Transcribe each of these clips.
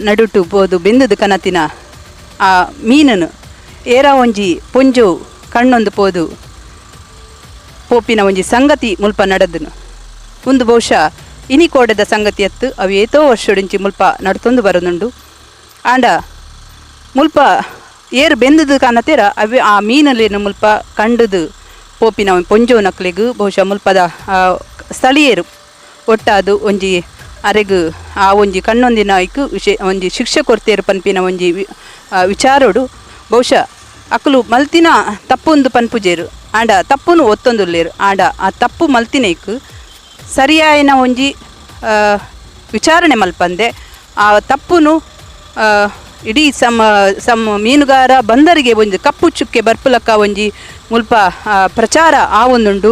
ನಡುಟು ಬೋದು ಬೆಂದದು ಕನತಿನ, ಆ, ಮೀನನು. ಏರ ಒಂಜಿ ಪೊಂಜು ಕಣ್ಣೊಂದು ಪೋದು. ಪೋಪಿನ ಒಂಜಿ ಸಂಗತಿ ಮುಲ್ಪ ನಡೆದನು. ಒಂದು ಬಹುಶಃ ಇನಿ ಕೋಡದ ಸಂಗತಿ ಅತ್ತು, ಅವು ಏತೋ ವರ್ಷಡಿಂಚಿ ಮುಲ್ಪ ನಡ್ತೊಂದು ಬರೋದುಂಡು ಆಂಡ, ಮುಲ್ಪ ಏರು ಬೆಂದದು ಕಾಣತೀರ ಅವೆ ಆ ಮೀನಲ್ಲೇನು ಮುಲ್ಪ ಕಂಡದು. ಪೋಪಿನ ಪೊಂಜೋ ನಕ್ಲೆಗು, ಬಹುಶಃ ಮುಲ್ಪದ ಸ್ಥಳೀಯರು. ಒಟ್ಟಾದು ಒಂಜಿ ಅರೆಗು, ಆ ಒಂಜಿ ಕಣ್ಣೊಂದಿನ ಐಕು ವಿಷಯ, ಒಂಜಿ ಶಿಕ್ಷೆ ಕೊರ್ತೆರ್ ಪನ್ಪಿನ ಒಂಜಿ ವಿಚಾರಡು, ಬಹುಶಃ ಅಕಲು ಮಲ್ತಿನ ತಪ್ಪೊಂದು ಪನ್ಪುಜೇರು, ಆಂಡ ತಪ್ಪುನು ಒತ್ತೊಂದುಲ್ಲೇರು, ಆಂಡ ಆ ತಪ್ಪು ಮಲ್ತಿನೇಕು ಸರಿಯಾಯಿನ ಒಂಜಿ ವಿಚಾರಣೆ ಮಲ್ಪಂದೆ, ಆ ತಪ್ಪುನು ಇಡೀ ಸಮ ಸಮ ಮೀನುಗಾರ ಬಂದರಿಗೆ ಒಂಜಿ ಕಪ್ಪು ಚುಕ್ಕೆ ಬರ್ಪುಲಕ್ಕ ಒಂಜಿ ಮುಲ್ಪ ಪ್ರಚಾರ ಆ ಒಂದುಂಡು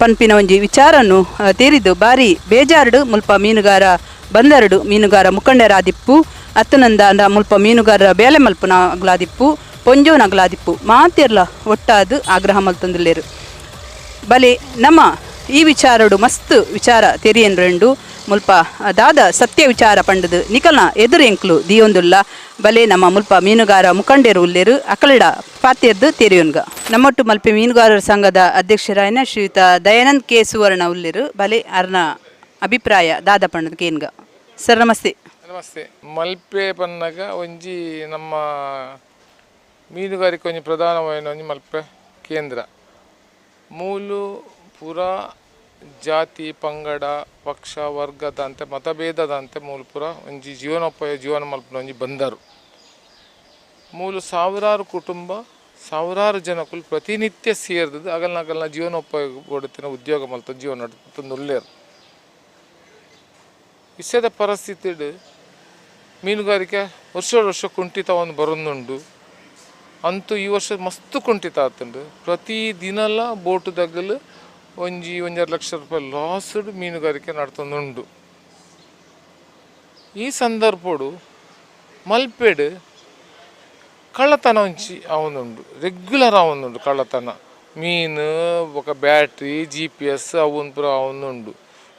ಪನ್ಪಿನ ಒಂಜಿ ವಿಚಾರನು ತೀರಿದ್ದು ಬಾರಿ ಬೇಜಾರುಡು ಮುಲ್ಪ ಮೀನುಗಾರ ಬಂದರಡು ಮೀನುಗಾರ ಮುಖಂಡರಾದಿಪ್ಪು, ಅತ್ತನಂದ ಮುಲ್ಪ ಮೀನುಗಾರರ ಬೇಲೆ ಮಲ್ಪುನ ಅಗ್ಲಾದಿಪ್ಪು, ಪೊಂಜೋನ ಅಗ್ಲಾದಿಪ್ಪು, ಮಾತಿರ್ಲ ಒಟ್ಟಾದು ಆಗ್ರಹ ಮಲ್ತೊಂದುಲ್ಲೇರು. ಬಲೆ ನಮ್ಮ ಈ ವಿಚಾರಡು ಮಸ್ತ್ ವಿಚಾರ ತೆರಿಯನ್ ರೆಂಡು. ಮುಲ್ಪ ದಾದ ಸತ್ಯ ವಿಚಾರ ಪಂಡದು ನಿಕಲ್ನ ಎದುರು ಎಂಕ್ಲು ದಿಯೊಂದುಲ್ಲ ಬಲೆ ನಮ್ಮ ಮುಲ್ಪ ಮೀನುಗಾರ ಮುಖಂಡರು ಉಲ್ಲೇರು ಅಕಲಡ ಪಾತ್ಯದ್ದು ತೆರೆಯೊನ್ಗ. ನಮ್ಮೊಟ್ಟು ಮಲ್ಪೆ ಮೀನುಗಾರರ ಸಂಘದ ಅಧ್ಯಕ್ಷರಾಯನ ಶ್ರೀಯುತ ದಯಾನಂದ್ ಕೆ ಸುವರ್ಣ ಉಲ್ಲೇರು. ಬಲೆ ಅರ್ನ ಅಭಿಪ್ರಾಯ ದಾದ ಪಂಡದ ಕೇನ್ಗ ಸರ್, ನಮಸ್ತೆ. ನಮಸ್ತೆ. ಮಲ್ಪೆ ಪನ್ನಗ ಒಂಜಿ ನಮ್ಮ ಮೀನುಗಾರಿಕೆ ಒಂಜಿ ಪ್ರಧಾನವಾದ ಒಂಜಿ ಮಲ್ಪೆ ಕೇಂದ್ರ. ಮೂಲು ಪೂರ, ಜಾತಿ, ಪಂಗಡ, ಪಕ್ಷ, ವರ್ಗದಂತೆ, ಮತಭೇದದಂತೆ ಮೂಲ್ಪುರ ಒಂಜಿ ಜೀವನೋಪಾಯ, ಜೀವನ ಮಲ್ಪನ ಒಂಜಿ ಬಂದರು. ಮೂಲು ಸಾವಿರಾರು ಕುಟುಂಬ, ಸಾವಿರಾರು ಜನಕ್ಕೂ ಪ್ರತಿನಿತ್ಯ ಸೇರಿದ್ದು ಅಗಲ್ನ ಅಗಲ್ನ ಜೀವನೋಪಾಯ ಕೊಡುತ್ತಿನ ಉದ್ಯೋಗ ಮಲ್ತ, ಜೀವನ ನಡ್ತಂದು ಉಳ್ಳೇರು ವಿಷಯದ ಪರಿಸ್ಥಿತಿ ಮೀನುಗಾರಿಕೆ ವರ್ಷ ವರ್ಷ ಕುಂಠಿತ ಒಂದು ಬರೋದುಂಡು. ಅಂತೂ ಈ ವರ್ಷ ಮಸ್ತ್ ಕುಂಠಿತ ಆತುಂಡು. ಪ್ರತಿ ದಿನಲ ಬೋಟು ದಗಲು ಒಂಜಿ ಒಂದೆರಡು ಲಕ್ಷ ರೂಪಾಯಿ ಲಾಸ್ಡ್ ಮೀನುಗಾರಿಕೆ ನಡ್ತೊಂದುಂಡು ಈ ಸಂದರ್ಭಡು ಮಲ್ಪೆಡ್ ಕಳ್ಳತನ ಒಂಚಿ ಅವನುಂಡು ರೆಗ್ಯುಲರ್ ಅವನುಂಡು ಕಳ್ಳತನ. ಮೀನು ಬೊಕ ಬ್ಯಾಟ್ರಿ ಜಿ ಪಿ ಎಸ್ ಅವನ್ ಪುರ ಅವನುಂಡು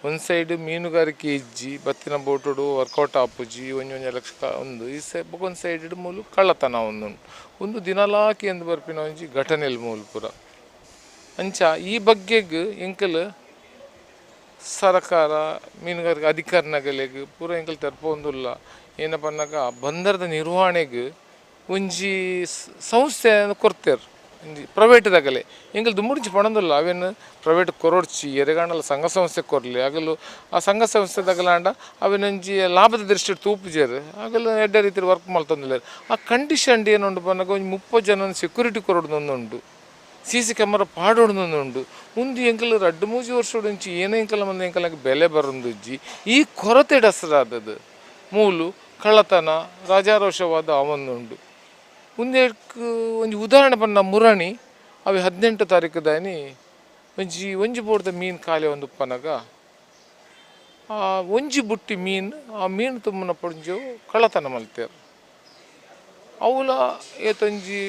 ಒಂದು ಸೈಡ್ ಮೀನುಗಾರಿಕೆ ಇಜ್ಜಿ ಬತ್ತಿನ ಬೋಟುಡು ವರ್ಕೌಟ್ ಆಪುಜಿ ಒಂಜಿ ಒಂಜಿ ಲಕ್ಷ ಒಂದು. ಈ ಸೈಡ್ ಒಂದು ಸೈಡ್ ಮೂಲು ಕಳ್ಳತನ ಅವನುಂಡು ಒಂದು ದಿನಲಾಕಿ ಎಂದು ಬರ್ಪಿನ ಒಂಜಿ ಘಟನೆಲ್ ಮೂಲು ಪೂರ. ಅಂಚ ಈ ಬಗ್ಗೆಗ್ ಎಂಕಲ್ ಸರ್ಕಾರ, ಮೀನುಗಾರಿಕೆ ಅಧಿಕಾರಿನಗಳಿಗೆ ಪೂರ ಎಂಕಲ್ ತೆರ್ಪೊಂದುಲ್ಲ. ಏನಪ್ಪ ಅನ್ನಗ ಬಂದರದ ನಿರ್ವಹಣೆಗೆ ಒಂಜಿ ಸಂಸ್ಥೆ ಕೊರ್ತೇರು ಒಂಜಿ ಪ್ರೈವೇಟ್ದಾಗಲೇ ಎಂಗಲ್ ದುಮ್ಮುಡಿಚಿ ಪಣಂದಿಲ್ಲ, ಅವೇನು ಪ್ರೈವೇಟ್ ಕೊರೊಡ್ಚಿ ಎರೆಗಾಂಡಲ ಸಂಘ ಸಂಸ್ಥೆ ಕೊರಲಿ. ಆಗಲು ಆ ಸಂಘ ಸಂಸ್ಥೆದಾಗಲಾಂಡ ಅವೇನೊಂಜಿ ಲಾಭದ ದೃಷ್ಟಿ ತೂಪುಜೇರು. ಆಗಲು ಎಡ್ಡೆ ರೀತಿ ವರ್ಕ್ ಮಾಡ್ತಂದಿಲ್ಲ ಆ ಕಂಡೀಷನ್ ಏನುಂಡು ಬಂದಾಗ ಒಂದು ಮುಪ್ಪ ಜನ ಸೆಕ್ಯೂರಿಟಿ ಕೊರೊಡ್ದೊಂದುಂಡು ಸಿ ಸಿ ಕ್ಯಾಮರಾ ಪಾಡೋಡ್ನೊಂದುಂಡು ಉಂದು ಎಂಕಲ್ ರಡ್ಡು ಮೂಜಿ ವರ್ಷೋಡುಂಚಿ ಏನೇ ಎಂಕಲ ಮಂದಿ ಎಂಕಲಕ್ಕೆ ಬೆಲೆ ಬರೊಂದುಜ್ಜಿ. ಈ ಕೊರತೆ ಡಸರಾದದು. ಮೂಲು, ಕಳ್ಳತನ, ರಾಜಾರೋಷವಾದ ಅವೊಂದುಂಡು ಉಂದೆಕ್ ಒಂಜಿ ಉದಾಹರಣೆ ಪನ್ನ ಮುರಣಿ. ಅವು ಹದಿನೆಂಟು ತಾರೀಕು ದಾನಿ ಒಂಜಿ ಒಂಜಿ ಬೋಡ್ದ ಮೀನು ಕಾಲೆ ಒಂದು ಉಪ್ಪನಾಗ. ಆ ಒಂಜಿ ಬುಟ್ಟಿ ಮೀನು, ಆ ಮೀನು ತುಂಬನ ಪೊಂಜು ಕಳ್ಳತನ ಮಲ್ತೇರು. ಅವಲ ಏತೊಂಜಿ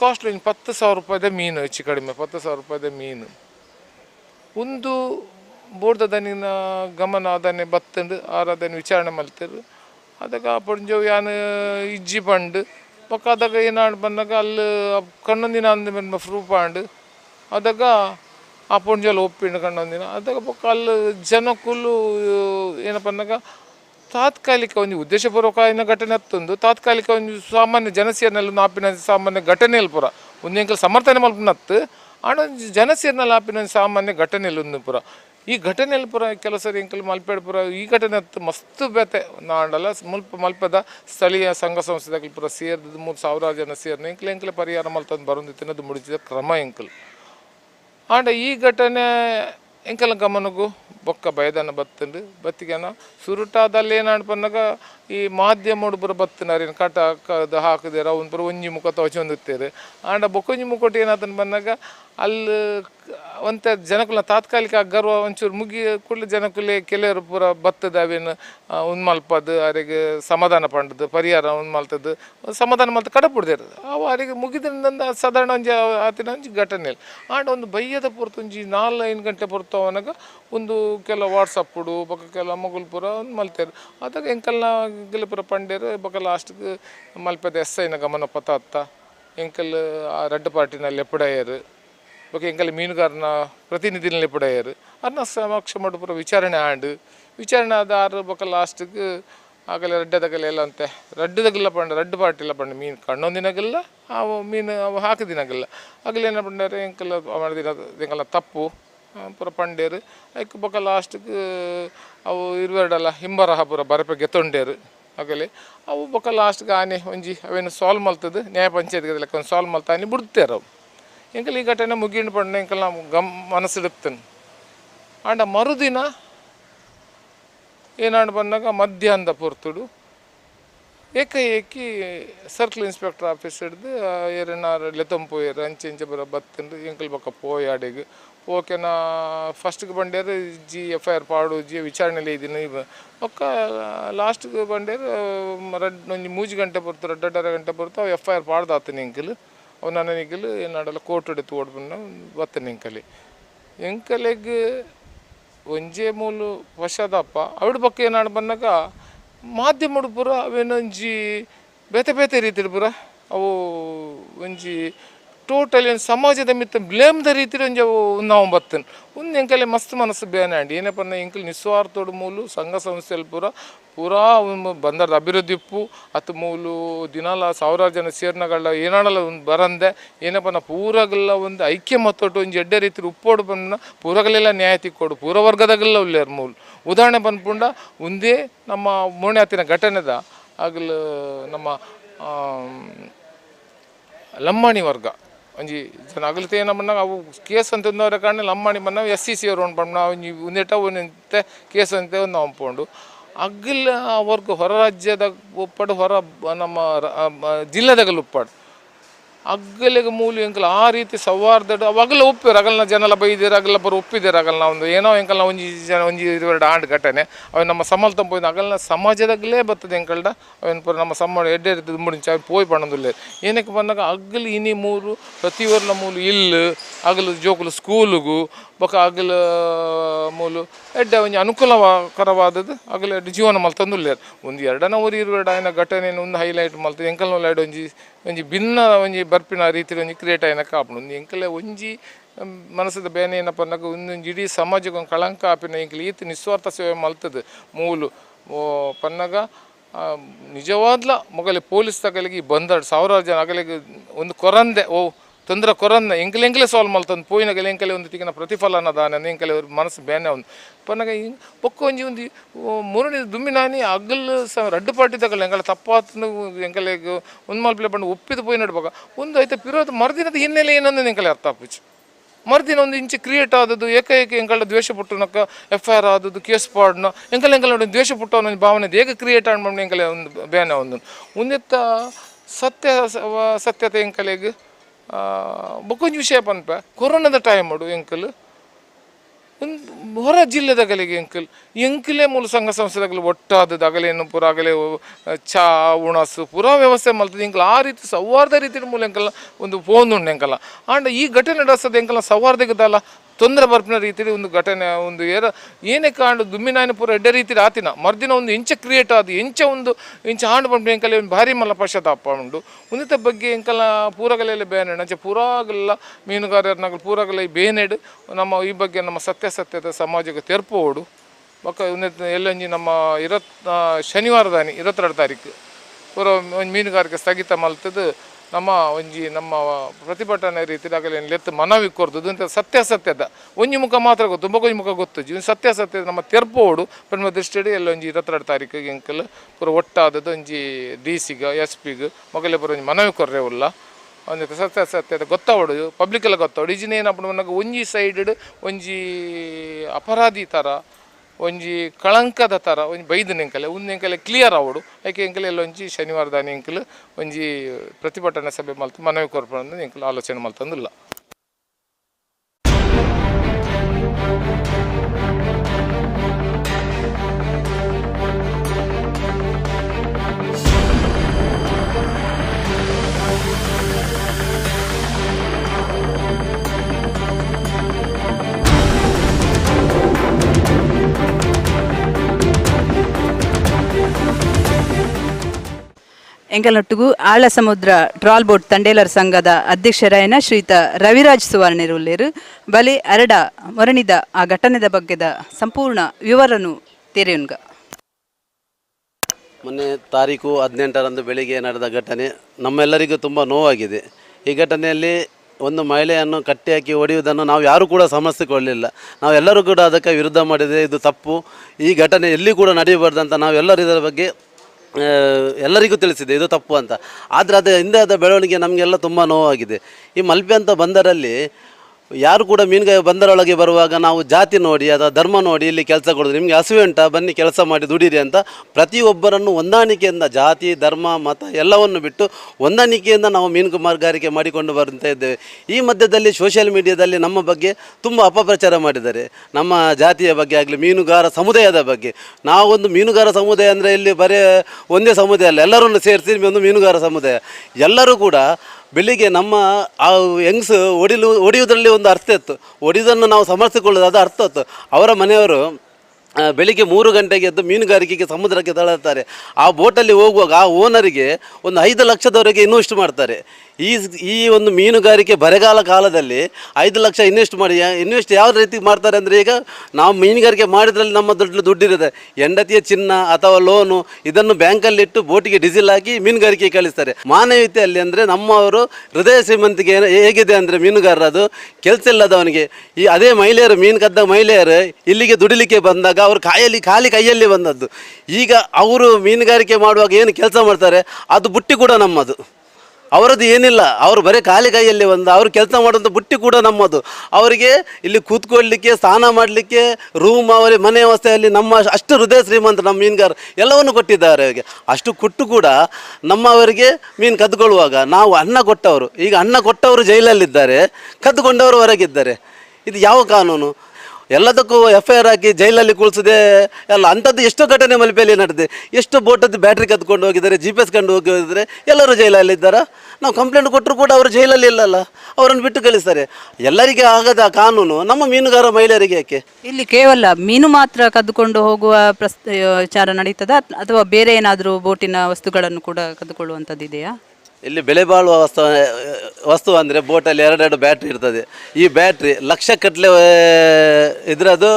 ಕಾಸ್ಟ್ ಒಂಜಿ ಪತ್ತು ಸಾವಿರ ರೂಪಾಯಿದ ಮೀನು, ಹೆಚ್ಚು ಕಡಿಮೆ ಪತ್ತು ಸಾವಿರ ರೂಪಾಯಿದ ಮೀನು. ಒಂದು ಬೋರ್ದದನಿನ ಗಮನ ಅದನ್ನೇ ಬತ್ತಂಡು ಆರ ಅದನ್ನು ವಿಚಾರಣೆ ಮಾಡ್ತಾರೆ ಅದಕ್ಕೆ ಆ ಪೊಂಜು ಯಾನು ಇಜ್ಜಿ ಪಂಡು, ಪಕ್ಕ ಅದಾಗ ಏನಾಡು ಬಂದಾಗ ಅಲ್ಲಿ ಕಣ್ಣೊಂದಿನ ಅಂದ ಫ್ರೂ ಪಾಂಡು. ಅದಾಗ ಆ ಪುಂಜಲ್ಲಿ ಒಪ್ಪಿಂಡು ಕಣ್ಣೊಂದಿನ. ಅದಾಗ ಪಕ್ಕ ಅಲ್ಲಿ ಜನಕ್ಕೂ ಏನಪ್ಪ ಅಂದಾಗ ತಾತ್ಕಾಲಿಕ ಒಂದು ಉದ್ದೇಶಪೂರ್ವಕమైన ಘಟನೆ ಹತ್ತೊಂದು, ತಾತ್ಕಾಲಿಕ ಒಂದು ಸಾಮಾನ್ಯ ಜನಸೇರಿನಲ್ಲಿ ಆಪಿನ ಸಾಮಾನ್ಯ ಘಟನೆಯಲ್ಲಿ ಪುರ. ಒಂದು ಎಂಕಲ್ ಸಮರ್ಥನೆ ಮಲ್ಪನತ್ತು ಆಡ ಜನಸೇರಿನಲ್ಲಿ ಆಪಿನ ಸಾಮಾನ್ಯ ಘಟನೆಯಲ್ಲಿ ಒಂದು ಪುರ. ಈ ಘಟನೆಯಲ್ಲಿ ಪುರ, ಕೆಲವು ಸರಿ ಎಂಕಲ್ ಮಲ್ಪೇಡ್ ಪುರ. ಈ ಘಟನೆ ಹತ್ತು ಮಸ್ತ್ ಬೇತೆ ನಾಡಲ್ಲ ಮುಲ್ಪ ಮಲ್ಪದ ಸ್ಥಳೀಯ ಸಂಘ ಸಂಸ್ಥೆಗಳ ಪುರ ಸೇರಿದ ಮೂರು ಸಾವಿರ ಜನ ಸೇರಿನ. ಎಂಕಲ್ ಎಂಕಲ್ ಪರಿಹಾರ ಮಲ್ತಂದು ಬರೋದಿತ್ತಿನದು ಮುಡಿಸಿದ ಕ್ರಮ ಎಂಕಲ್. ಆಂಡ ಈ ಘಟನೆ ಎಂಕಲ ಗಮನಗೂ ಬೊಕ್ಕ ಬಯದನ ಬತ್ತುಂಡು ಬತ್ತಿಗೆನ ಸುರುಟಾದಲ್ಲಿ ಏನಾಡು ಈ ಮಾಧ್ಯಮ ಪೂರ ಬತ್ತಿನಾರೇನು ಕಟ ಕದ ಹಾಕದಿರ, ಅವ್ನು ಪೂರ ಒಂಜಿ ಮುಖ ತೋಚೊಂದಿತ್ತೇರು ಆಂಡ ಬೊಕೊಂಜಿ ಮುಖಟ್ಟು ಏನಾತನ್ ಬಂದಾಗ ಅಲ್ಲಿ ಒಂತ ಜನಕುಲ ತಾತ್ಕಾಲಿಕ ಗರ್ವ ಒಂಚೂರು ಮುಗಿ ಕೂಡಲೇ ಜನಕುಲೆ ಕೆಲವರು ಪೂರ ಬತ್ತದ ಅವೇನು ಉನ್ ಮಲ್ಪದು ಅವರಿಗೆ ಸಮಾಧಾನ ಪಂಡದು, ಪರಿಹಾರ ಉನ್ ಮಲ್ತದ್ದು ಸಮಾಧಾನ ಮಲ್ತ ಕಡಪುಡ್ದೇರು ಅವು ಅವರಿಗೆ ಮುಗಿದ್ರಿಂದ ಸಾಧಾರಣ ಒಂಜಿ ಆತಿನ ಒಂಜಿ ಘಟನೆ ಆಂಡ ಒಂದು ಬಯ್ಯದ ಪುರತು ಒಂಜಿ ನಾಲ್ ಐದು ಗಂಟೆ ಪುರತು ಅವನಾಗ ಒಂದು ಕೆಲ ವಾಟ್ಸಪ್ ಕೊಡು, ಬೊಕ ಕೆಲ ಮಗುಲ್ ಪೂರ ಒಂದು ಮಲ್ತೇರು. ಅದಾಗ ಎಂಕಲ್ನ ಗಿಲಪುರ ಪಂಡೇರು ಬೊಕ ಲಾಸ್ಟ್ಗೆ ಮಲ್ಪದ ಎಸ್ ಐನ ಗಮನ ಪತ ಅತ್ತ. ಎಂಕಲ್, ಆ ರೆಡ್ ಪಾರ್ಟಿನ ಲೆಪ್ಪಡಾಯರ್ ಬೊಕ ಎಂಕಲ್ ಮೀನುಗಾರನ ಪ್ರತಿನಿಧಿನ ಲೆಪ್ಪಡಾಯರ್ ಅದನ್ನ ಸಮಕ್ಷ ಮಾಡು ಪೂರ ವಿಚಾರಣೆ ಆಂಡ್. ವಿಚಾರಣೆ ಆದ ಆರು ಬೊಕ ಲಾಸ್ಟ್ಗೆ ಆಗಲೇ ರಡ್ಡದಗಲ ಎಲ್ಲ ಅಂತೆ. ರಡ್ಡದಗಲ್ಲ ಪಂಡ ರಡ್ಡು ಇಲ್ಲ ಪಂಡ ಮೀನು ಕಣ್ಣೊಂದಿನಾಗಲ್ಲ ಅವು ಮೀನು ಅವು ಹಾಕಿದಿನಾಗಲ್ಲ ಆಗಲೇ ಏನ ಪಂಡಾರೆ ಎಂಕಲ್ಲ ಮಾಡಿದಿನ ಎಂಕಲ್ಲ ತಪ್ಪು. ಪೂರ ಪಂಡೇರು ಐಕ್ ಬೊಕ ಲಾಸ್ಟ್ಗೆ ಅವು ಇರುವೆರಡಲ್ಲ, ಹಿಂಬರಹ ಪೂರ ಬರಪೆ ಗೆತ್ತೊಂಡೇರು ಆಗಲಿ ಅವು ಬೊಕ ಲಾಸ್ಟ್ಗೆ ಆನೆ ಒಂಜಿ ಅವೇನು ಸಾಲ್ವ್ ಮಲ್ತದ್ದು ನ್ಯಾಯ ಪಂಚಾಯತ್ಗೆ ಲೆಕ್ಕ ಒಂದು ಸಾಲ್ವ್ ಮಲ್ತ ಆನೆ ಬಿಡ್ತೇರು ಅವು. ಎಂಕಲ್ ಈ ಘಟನೆ ಮುಗಿಂಡು ಪಂಡ ಎಂಕಲ್ ನಾವು ಗಮ್ ಮನಸ್ಸಿಡುತ್ತೇನೆ. ಆಂಡ ಮರುದಿನ ಏನಾಡು ಬಂದಾಗ ಮಧ್ಯಾಹ್ನದ ಪೊರ್ತುಡು. ಏಕಾಏಕಿ ಸರ್ಕಲ್ ಇನ್ಸ್ಪೆಕ್ಟರ್ ಆಫೀಸ್ ಹಿಡ್ದು ಏರನಾರು ಲೆತಂಪೋಯರು ಅಂಚೆ ಇಂಚೆ ಬರೋ ಬತ್ತಂಡು ಎಂಕಲ್ ಪೋಯ್ ಆಡೆಗ್ ಫಸ್ಟ್ ಫಸ್ಟ್ಗೆ ಬಂಡ್ಯಾರ ಜಿ ಎಫ್ ಐ ಆರ್ ಪಾಡು ಜಿ, ವಿಚಾರಣೆಲಿ ಇದ್ದೀನಿ. ಒಕ್ಕ ಲಾಸ್ಟ್ಗೆ ಬಂಡ್ಯಾರ ರಡ್ ಒಂಜಿ ಮೂಜಿ ಗಂಟೆ ಬರ್ತು ರಡ್ಡರ ಗಂಟೆ ಬರ್ತು ಅವು ಎಫ್ ಐ ಆರ್ ಪಾಡ್ದು ಆತನ ಎಂಕಲ್ ಅವು ನನ್ನ ನಿಗಲು ಏನಾಡಲ್ಲ ಕೋರ್ಟ್ ಹೊಡೆತು ಓಡ್ಬನ್ನ ಬತ್ತನ ಎಂಕಲಿ ಎಂಕಲೆಗ್ ಒಂಜೇ ಮೂಲು ವಶದಪ್ಪ. ಅವಡ ಬಗ್ಗೆ ಏನಾಡು ಬಂದಾಗ ಮಾಧ್ಯಮ ಪೂರ ಅವೇನೊಂಜಿ ಬೇತೆ ಬೇತೆ ರೀತಿಲಿ ಪೂರ, ಅವು ಒಂಜಿ ಟೋಟಲ್ ಏನು ಸಮಾಜದ ಮಿತ್ತ ಬ್ಲೇಮ್ದ ರೀತಿಲಿ ಒಂಜಿ ನಾವು ಬತ್ತನ್. ಒಂದು ಎಂಕಲೆ ಮಸ್ತ್ ಮನಸ್ಸು ಬೇನಾಂಡಿ ಏನಪ್ಪ ಎಂಕಲ್ ನಿಸ್ವಾರ್ಥೋಡು ಮೂಲು, ಸಂಘ ಸಂಸ್ಥೆಯಲ್ಲಿ ಪೂರ, ಪೂರಾ ಬಂದರದ ಅಭಿವೃದ್ಧಿ ಉಪ್ಪು ಅತ್ತು ಮೂಲು ದಿನಾಲ ಸಾವಿರಾರು ಜನ ಸೇರ್ನಗಳ ಏನಾಡಲ್ಲ ಒಂದು ಬರಂದೆ. ಏನಪ್ಪ ನಾ ಪೂರಗಲ್ಲ ಒಂದು ಐಕ್ಯ ಮತ್ತೊಟ್ಟು ಒಂದು ಎಡ್ಡೆ ರೀತಿ ಉಪ್ಪೋಡು ಬಂದ ಪೂರಗಲೆಲ್ಲ ನ್ಯಾಯ ತಿಕ್ಕೋಡು. ಪೂರ ವರ್ಗದಾಗೆಲ್ಲ ಉಳ್ಳೇರು ಮೂಲು. ಉದಾಹರಣೆ ಬಂದ್ಪುಂಡ ಒಂದೇ ನಮ್ಮ ಮೋಣೆ ಹತ್ತಿನ ಘಟನೆದ ಆಗಲು ನಮ್ಮ ಲಂಬಾಣಿ ವರ್ಗ. ಒಂಜಿ ಅಗಲತೆ ಏನ ಬಂದಾಗ ಅವು ಕೇಸ್ ಅಂತ ಒಂದವರ ಕಾರಣ ಲಂಬಾಣಿ ಬಂದ ಎಸ್ ಸಿ ಸಿ ಅವರು ಬಂದು ನಾವು ಒಂಜಿ ಉಂದೆಟ ಒಂದಂತೆ ಕೇಸ್ ಅಂತ ಒಂದು ನಾವು ಅಗಲ ಅಗ್ಲ ವರ್ಗ ಹೊರ ರಾಜ್ಯದ ಉಪ್ಪಾಡು ಹೊರ ನಮ್ಮ ಒಪ್ಪಾಡು. ಉಪ್ಪಾಡು ಅಗ್ಗಲಿಗೆ ಮೂಲ ಎಂಕಲ್ ಆ ರೀತಿ ಸೌಹಾರ್ದ ಅವಾಗಲ್ಲ ಒಪ್ಪಿರು ಅಗಲ್ನ ಜನಲ ಬೈದಿರ ಅಗಲ್ಲ ಒಪ್ಪಿದ್ದೀರ ಅಗಲ್ ಅಗಲ್ನ ಒಂದು ಏನೋ ಎಂಕಲ್ನ ಒಂಜಿ ಜನ ಒಂಜಿ ಇದುವರೆ ಆಂಡ್ ಘಟನೆ. ಅವ ನಮ್ಮ ಸಮಲ್ ತಂಪೋಯ್ದು ಅಗಲ್ನ ಸಮಾಜದಾಗಲೇ ಬರ್ತದೆ ಎಂಕಲ್ಡ ಅವನ್ ಪುರ ನಮ್ಮ ಸಮ ಎಡ್ಡೆ ಇರ್ತದೆ ಮುಡಿಂಚ ಅವ್ನು ಪೋಯ್ ಪಣ್ಣದಿಲ್ಲ ಏನಕ್ಕೆ ಬಂದಾಗ ಅಗ್ಗಲು ಇನಿ ಮೂರು ಪ್ರತಿಯೊರ್ಲ ಮೂಲು ಇಲ್ಲ, ಅಗಲು ಜೋಕುಲು ಸ್ಕೂಲಿಗೂ, ಬೊಕ ಅಗಲ ಮೂಲು ಎಡ್ಡೆ ಒಂಜಿ ಅನುಕೂಲಕರವಾದದ್ದು ಅಗಲ ಎಡ್ಡೆ ಜೀವನ ಮಲ್ತಂದುಲ್ಲೇರು ಒಂದು ಎರಡನ ಊರಿ ಆಯ್ನ ಘಟನೆ ಒಂದು ಹೈಲೈಟ್ ಮಲ್ತದೆ ಎಂಕಲ್ನ ಒಂಜಿ ಒಂಜಿ ಭಿನ್ನ ಒಂಜಿ ಬರ್ಪಿನ ರೀತಿ ಒಂಜಿ ಕ್ರಿಯೇಟ್ ಆಯ್ನ ಕಾಪುಂಡು. ಒಂದು ಎಂಕಲೆ ಒಂಜಿ ಮನಸ್ಸದ ಬೇನೆ ಏನಪ್ಪ ಅಂದಾಗ ಒಂದೊಂದು ಇಡೀ ಸಮಾಜಕ್ಕೆ ಒಂದು ಕಳಂಕ ಆಪಿನ ಎಂಕಲ್ ಈತ ನಿಸ್ವಾರ್ಥ ಸೇವೆ ಮಲ್ತದೆ ಮೂಲು. ಪನ್ನಗ ನಿಜವಾದ್ಲ ಮೊಗಲೆ ಪೊಲೀಸ್ ತಗಲಿಗೆ ಬಂದಡ್. ಸಾವಿರಾರು ಜನ ಅಗಲಿಗೆ ಒಂದು ಕೊರಂದೆ. ಓ ತೊಂದರೆ ಕೊರನ್ನ ಎಂಕಲೆಂಕಲೆ ಎಂಕಲೆ ಸಾಲ್ವ್ ಮಲ್ತಂದು ಪೋಯಿನಗಲೆ ಎಂಕಲೆ ಒಂದು ತಿಕ್ಕಿನ ಪ್ರತಿಫಲನ ದಾನ ಎಂಕಲೆ ಅವ್ರ ಮನಸ್ಸು ಬೇನೆ ಒಂದು ಪನ್ನಗ ಪೊಕ್ಕ ಒಂಜಿ ಒಂದು ಮೂರನೇ ದುಮ್ಮಿನಾನಿ ಅಗಲ್ ಸ ರಡ್ಡು ಪಾಟಿ ತಗೊಳ್ಳಿ ಹೆಂಗಲ್ಲ ತಪ್ಪಾತ ಎಂಕಲೆ ಒಂದು ಮಲ್ಪಲೆ ಬಂದು ಒಪ್ಪಿದ ಪೋಯಿ ನಡ್ಬಾಗ ಒಂದು ಐತೆ ಪಿರೋದು ಮರುದಿನದ ಹಿನ್ನೆಲೆ ಏನಂದ್ರೆ ಎಂಕಲೆ ಅರ್ಥ ಆಪಿச்சு ಮರುದಿನ ಒಂದು ಇಂಚು ಕ್ರಿಯೇಟ್ ಆದದ್ದು, ಏಕೈಕ ಎಂಕಳ ದ್ವೇಷ ಪುಟ್ಟನಕ್ಕ ಎಫ್ ಐ ಆರ್ ಆದದ್ದು ಕೇಸ್ ಪಾಡ್ನ ಎಂಕಲ್ ಎಂಕಲ್ ನೋಡಿ ದ್ವೇಷ ಪುಟ್ಟ ಒಂದು ಭಾವನೆ ಹೇಗೆ ಕ್ರಿಯೇಟ್ ಮಾಡ್ಕೊಂಡು ಎಂಕಲೆ ಒಂದು ಬೇನೆ ಒಂದು. ಮುಂದೆತ್ತ ಸತ್ಯ ಸತ್ಯತೆ ಎಂಕಲೆಗೆ ಬೊಕೊಂಜಿ ವಿಷಯ ಪನ್ಪ ಕೊರೋನಾದ ಟೈಮ್ ಮಾಡು ಎಂಕಲ್ ಹೊರ ಜಿಲ್ಲೆದಾಗಲಿಗೆ ಎಂಕಲ್ ಎಂಕಲೇ ಮೂಲ ಸಂಘ ಸಂಸ್ಥೆದಾಗಲಿ ಒಟ್ಟಾದದ್ದು ಅಗಲೇನು ಪುರ ಅಗಲೇ ಚಾ, ಉಣಸು, ಪುರ ವ್ಯವಸ್ಥೆ ಮಲ್ತದೆ ಎಂಕಲ್ ಆ ರೀತಿ ಸೌಹಾರ್ದ ರೀತಿ ಮೂಲ ಎಂಕಲ್ಲ ಒಂದು ಫೋನ್ ಉಂಡು ಎಂಕಲ್ಲ ಆಂಡ ಈ ಘಟನೆ ನಡೆಸೋದು ಎಂಕಲ್ಲ ಸೌಹಾರ್ದಗದಲ್ಲ ತೊಂದರೆ ಬರ್ಪಿನ ರೀತಿಯಲ್ಲಿ ಒಂದು ಘಟನೆ, ಒಂದು ಏರ, ಏನೇ ಕಾಂಡು ದುಮ್ಮಿನಾಯನ ಪೂರ ಎಡ್ಡೆ ರೀತಿಯಲ್ಲಿ ಆತಿನ. ಮರ್ದಿನ ಒಂದು ಇಂಚ ಕ್ರಿಯೇಟ್ ಆದ ಇಂಚ ಒಂದು ಇಂಚ ಹಾಂಡು ಬಂದು ಎಂಕಲ್ಲಿ ಒಂದು ಭಾರಿ ಮಲ್ಲ ಪಶ್ಚಾತ್ತಾಪ ಉಂಡು. ಉಂದಿತ ಬಗ್ಗೆ ಎಂಕಲ್ಲ ಪೂರಗಲೆಲ್ಲ ಬೇನೆಡ್ ಅಂಚೆ ಪೂರಾಗಲ್ಲ ಮೀನುಗಾರರನ್ನಾಗಲು ಪೂರಗಲೆ ಬೇನೆಡ್, ನಮ್ಮ ಈ ಬಗ್ಗೆ ನಮ್ಮ ಸತ್ಯಾಸತ್ಯದ ಸಮಾಜಕ್ಕೆ ತೆರ್ಪೋಡು ಬೊಕ್ಕ ಎಲ್ಲ ಎಲ್ಲೊಂಜಿ ನಮ್ಮ ಇರತ್ ಶನಿವಾರದಾನಿ, ಇರತ್ತೆರಡು ತಾರೀಕು. ಪೂರ ಮೀನುಗಾರಿಕೆ ಸ್ಥಗಿತ ಮಲ್ತದ್ದು ನಮ್ಮ ಒಂಜಿ ನಮ್ಮ ಪ್ರತಿಭಟನೆ ರೀತಿ ಆಗಲೇ ಲೆತ್ತು ಮನವಿ ಕೊರ್ದು ಇಂಥ ಸತ್ಯಾಸತ್ಯದ. ಒಂಜಿ ಮುಖ ಮಾತ್ರ ಗೊತ್ತು, ತುಂಬ ಮುಖ ಗೊತ್ತು. ಜೀವನ ಸತ್ಯಾಸತ್ಯದ ನಮ್ಮ ತೆರ್ಪೋಡು ಪನ್ಮ ದೃಷ್ಟಿಯಡಿ ಎಲ್ಲ ಒಂಜಿ ಇರತ್ತೆರಡು ತಾರೀಕಿಗೆ ಎಂಕಲ್ ಪೂರ ಒಟ್ಟಾದದ್ದು ಒಂಜಿ ಡಿ ಸಿಗ ಎಸ್ ಪಿಗ ಮೊಗಲೇ ಪೂರ ಒಂಜಿ ಮನವಿ ಕೊರ್ರೆ ಉಲ್ಲ. ಒಂದು ಸತ್ಯ ಸತ್ಯದ ಗೊತ್ತಾವಡು ಪಬ್ಲಿಕ್ ಎಲ್ಲ ಗೊತ್ತಾವಡು. ಇಜಿನ ಏನಪ್ಪ ನನಗೆ ಒಂಜಿ ಸೈಡ್ ಒಂಜಿ ಅಪರಾಧಿ ಥರ ಒಂಜಿ ಕಳಂಕದ ಥರ, ಒಂಜಿ ಬೈದನ ಎಂಕಲೆ ಒಂದು ಎಂಕಲೆ ಕ್ಲಿಯರ್ ಆವಡು. ಯಾಕೆ ಎಂಕಲೆ ಎಲ್ಲ ಒಂಜಿ ಶನಿವಾರದ ಎಂಕಲು ಒಂಜಿ ಪ್ರತಿಭಟನಾ ಸಭೆ ಮಲ್ತು, ಮನವಿ ಕೊರ್ಪಣೆ ಎಂಕಲು ಆಲೋಚನೆ ಮಲ್ತಂದಿಲ್ಲ. ಎಂಕಲ್ನೊಟ್ಟಿಗೂ ಆಳ ಸಮುದ್ರ ಟ್ರಾಲ್ ಬೋಟ್ ತಂಡೇಲರ್ ಸಂಘದ ಅಧ್ಯಕ್ಷರಾಯನ ಶ್ರೀತ ರವಿರಾಜ್ ಸುವರ್ಣಿರುಲ್ಲೇರು ಬಲಿ ಅರಡ ಮೊರಣಿದ ಆ ಘಟನೆದ ಬಗ್ಗೆದ ಸಂಪೂರ್ಣ ವಿವರನು ತೆರೆಯುನ್ಗ. ಮೊನ್ನೆ ತಾರೀಕು ಹದಿನೆಂಟರಂದು ಬೆಳಿಗ್ಗೆ ನಡೆದ ಘಟನೆ ನಮ್ಮೆಲ್ಲರಿಗೂ ತುಂಬ ನೋವಾಗಿದೆ. ಈ ಘಟನೆಯಲ್ಲಿ ಒಂದು ಮಹಿಳೆಯನ್ನು ಕಟ್ಟಿ ಹಾಕಿ ಹೊಡೆಯುವುದನ್ನು ನಾವು ಯಾರೂ ಕೂಡ ಸಮರ್ಥಿಕೊಳ್ಳಲಿಲ್ಲ ನಾವೆಲ್ಲರೂ ಕೂಡ ಅದಕ್ಕೆ ವಿರುದ್ಧ ಮಾಡಿದೆ. ಇದು ತಪ್ಪು. ಈ ಘಟನೆ ಎಲ್ಲಿ ಕೂಡ ನಡೆಯಬಾರ್ದಂತ ನಾವೆಲ್ಲರೂ ಇದರ ಬಗ್ಗೆ ಎಲ್ಲರಿಗೂ ತಿಳಿಸಿದೆ, ಇದು ತಪ್ಪು ಅಂತ. ಆದರೆ ಅದು ಹಿಂದೆ ಆದ ಬೆಳವಣಿಗೆ ನಮಗೆಲ್ಲ ತುಂಬ ನೋವಾಗಿದೆ. ಈ ಮಲ್ಪೆ ಅಂತ ಬಂದರಲ್ಲಿ ಯಾರು ಕೂಡ ಮೀನುಗಾರ ಬಂದರೊಳಗೆ ಬರುವಾಗ ನಾವು ಜಾತಿ ನೋಡಿ, ಅಥವಾ ಧರ್ಮ ನೋಡಿ ಇಲ್ಲಿ ಕೆಲಸ ಕೊಡೋದು. ನಿಮಗೆ ಹಸುವೆ ಉಂಟಾ? ಬನ್ನಿ ಕೆಲಸ ಮಾಡಿ ದುಡೀರಿ ಅಂತ ಪ್ರತಿಯೊಬ್ಬರನ್ನು ಹೊಂದಾಣಿಕೆಯಿಂದ ಜಾತಿ, ಧರ್ಮ, ಮತ ಎಲ್ಲವನ್ನು ಬಿಟ್ಟು ಹೊಂದಾಣಿಕೆಯಿಂದ ನಾವು ಮೀನುಗಾರಿಕೆ ಮಾಡಿಕೊಂಡು ಬರ್ತಾ ಇದ್ದೇವೆ. ಈ ಮಧ್ಯದಲ್ಲಿ ಸೋಷಿಯಲ್ ಮೀಡಿಯಾದಲ್ಲಿ ನಮ್ಮ ಬಗ್ಗೆ ತುಂಬ ಅಪಪ್ರಚಾರ ಮಾಡಿದ್ದಾರೆ. ನಮ್ಮ ಜಾತಿಯ ಬಗ್ಗೆ ಆಗಲಿ, ಮೀನುಗಾರ ಸಮುದಾಯದ ಬಗ್ಗೆ. ನಾವೊಂದು ಮೀನುಗಾರ ಸಮುದಾಯ ಅಂದರೆ ಇಲ್ಲಿ ಬರೀ ಒಂದೇ ಸಮುದಾಯ ಅಲ್ಲ. ಎಲ್ಲರನ್ನು ಸೇರಿಸಿ ಒಂದು ಮೀನುಗಾರ ಸಮುದಾಯ. ಎಲ್ಲರೂ ಕೂಡ ಬೆಳಿಗ್ಗೆ ನಮ್ಮ ಆ ಯಂಗ್ಸ್ ಹೊಡಿಲು ಹೊಡೆಯುವುದರಲ್ಲಿ ಒಂದು ಅರ್ಥ ಇತ್ತು. ಹೊಡಿಯೋದನ್ನು ನಾವು ಸಮರ್ಥಿಕೊಳ್ಳೋದು, ಅದು ಅರ್ಥ ಇತ್ತು. ಅವರ ಮನೆಯವರು ಬೆಳಿಗ್ಗೆ ಮೂರು ಗಂಟೆಗೆ ಎದ್ದು ಮೀನುಗಾರಿಕೆಗೆ ಸಮುದ್ರಕ್ಕೆ ತಳ್ಳುತ್ತಾರೆ ಆ ಬೋಟಲ್ಲಿ ಹೋಗುವಾಗ ಆ ಓನರಿಗೆ ಒಂದು ಐದು ಲಕ್ಷದವರೆಗೆ ಇನ್ವೆಸ್ಟ್ ಮಾಡ್ತಾರೆ. ಈ ಈ ಒಂದು ಮೀನುಗಾರಿಕೆ ಬರಗಾಲ ಕಾಲದಲ್ಲಿ ಐದು ಲಕ್ಷ ಇನ್ವೆಸ್ಟ್ ಮಾಡಿ ಇನ್ವೆಸ್ಟ್ ಯಾವ ರೀತಿ ಮಾಡ್ತಾರೆ ಅಂದರೆ ಈಗ ನಾವು ಮೀನುಗಾರಿಕೆ ಮಾಡಿದ್ರಲ್ಲಿ ನಮ್ಮ ದುಡ್ಡು ದುಡ್ಡಿರುತ್ತೆ. ಹೆಂಡತಿಯ ಚಿನ್ನ ಅಥವಾ ಲೋನು ಇದನ್ನು ಬ್ಯಾಂಕಲ್ಲಿಟ್ಟು ಬೋಟಿಗೆ ಡೀಸೆಲ್ ಹಾಕಿ ಮೀನುಗಾರಿಕೆ ಕಳಿಸ್ತಾರೆ. ಮಾನವೀಯತೆಯಲ್ಲಿ ಅಂದರೆ ನಮ್ಮವರು ಹೃದಯ ಶ್ರೀಮಂತಿಗೆ ಏನ- ಹೇಗಿದೆ ಅಂದರೆ ಮೀನುಗಾರರದು ಕೆಲಸ ಇಲ್ಲದವನಿಗೆ ಈ ಅದೇ ಮಹಿಳೆಯರು, ಮೀನು ಕದ್ದ ಮಹಿಳೆಯರು ಇಲ್ಲಿಗೆ ದುಡಿಲಿಕ್ಕೆ ಬಂದಾಗ ಅವರು ಕಾಯಲ್ಲಿ, ಖಾಲಿ ಕೈಯಲ್ಲಿ ಬಂದದ್ದು. ಈಗ ಅವರು ಮೀನುಗಾರಿಕೆ ಮಾಡುವಾಗ ಏನು ಕೆಲಸ ಮಾಡ್ತಾರೆ? ಅದು ಬುಟ್ಟಿ ಕೂಡ ನಮ್ಮದು. ಅವರದ್ದು ಏನಿಲ್ಲ, ಅವರು ಬರೀ ಖಾಲಿ ಕೈಯಲ್ಲಿ ಒಂದು, ಅವರು ಕೆಲಸ ಮಾಡುವಂಥ ಬುಟ್ಟಿ ಕೂಡ ನಮ್ಮದು. ಅವರಿಗೆ ಇಲ್ಲಿ ಕೂತ್ಕೊಳ್ಳಿಕ್ಕೆ, ಸ್ನಾನ ಮಾಡಲಿಕ್ಕೆ ರೂಮ್ ಅವರ, ಮನೆ ವ್ಯವಸ್ಥೆಯಲ್ಲಿ ನಮ್ಮ ಅಷ್ಟು ಹೃದಯ ಶ್ರೀಮಂತ ನಮ್ಮ ಮೀನುಗಾರ ಎಲ್ಲವನ್ನು ಕೊಟ್ಟಿದ್ದಾರೆ ಅವರಿಗೆ. ಅಷ್ಟು ಕೊಟ್ಟು ಕೂಡ ನಮ್ಮವರಿಗೆ ಮೀನು ಕದ್ದುಕೊಳ್ಳುವಾಗ ನಾವು ಅನ್ನ ಕೊಟ್ಟವರು. ಈಗ ಅನ್ನ ಕೊಟ್ಟವರು ಜೈಲಲ್ಲಿದ್ದಾರೆ, ಕದ್ದುಕೊಂಡವರು ಹೊರಗಿದ್ದಾರೆ. ಇದು ಯಾವ ಕಾನೂನು? ಎಲ್ಲದಕ್ಕೂ ಎಫ್ ಐ ಆರ್ ಹಾಕಿ ಜೈಲಲ್ಲಿ ಕುಳಿಸದೆ. ಎಲ್ಲ ಅಂಥದ್ದು ಎಷ್ಟೋ ಘಟನೆ ಮಲ್ಪೆಯಲ್ಲಿ ನಡೆದಿದೆ. ಎಷ್ಟು ಬೋಟದ್ದು ಬ್ಯಾಟ್ರಿ ಕದ್ಕೊಂಡು ಹೋಗಿದ್ದಾರೆ ಜಿ ಪಿ ಎಸ್ ಕಂಡು ಹೋಗಿದ್ದಾರೆ. ಎಲ್ಲರೂ ಜೈಲಲ್ಲಿದ್ದಾರಾ ನಾವು ಕಂಪ್ಲೇಂಟ್ ಕೊಟ್ಟರು ಕೂಡ ಅವರು ಜೈಲಲ್ಲಿ ಇಲ್ಲಲ್ಲ. ಅವರನ್ನು ಬಿಟ್ಟು ಕಳಿಸ್ತಾರೆ. ಎಲ್ಲರಿಗೆ ಆಗದ ಕಾನೂನು ನಮ್ಮ ಮೀನುಗಾರ ಮಹಿಳೆಯರಿಗೆ ಯಾಕೆ? ಇಲ್ಲಿ ಕೇವಲ ಮೀನು ಮಾತ್ರ ಕದ್ದುಕೊಂಡು ಹೋಗುವ ಪ್ರಸ್ತ ವಿಚಾರ ನಡೀತದ? ಅಥವಾ ಬೇರೆ ಏನಾದರೂ ಬೋಟಿನ ವಸ್ತುಗಳನ್ನು ಕೂಡ ಕದ್ದುಕೊಳ್ಳುವಂಥದ್ದು ಇದೆಯಾ? ಇಲ್ಲಿ ಬೆಲೆ ಬಾಳುವ ವಸ್ತು ವಸ್ತು ಅಂದರೆ ಬೋಟಲ್ಲಿ ಎರಡೆರಡು ಬ್ಯಾಟ್ರಿ ಇರ್ತದೆ. ಈ ಬ್ಯಾಟ್ರಿ ಲಕ್ಷ ಕಟ್ಟಲೆ ಇದರದು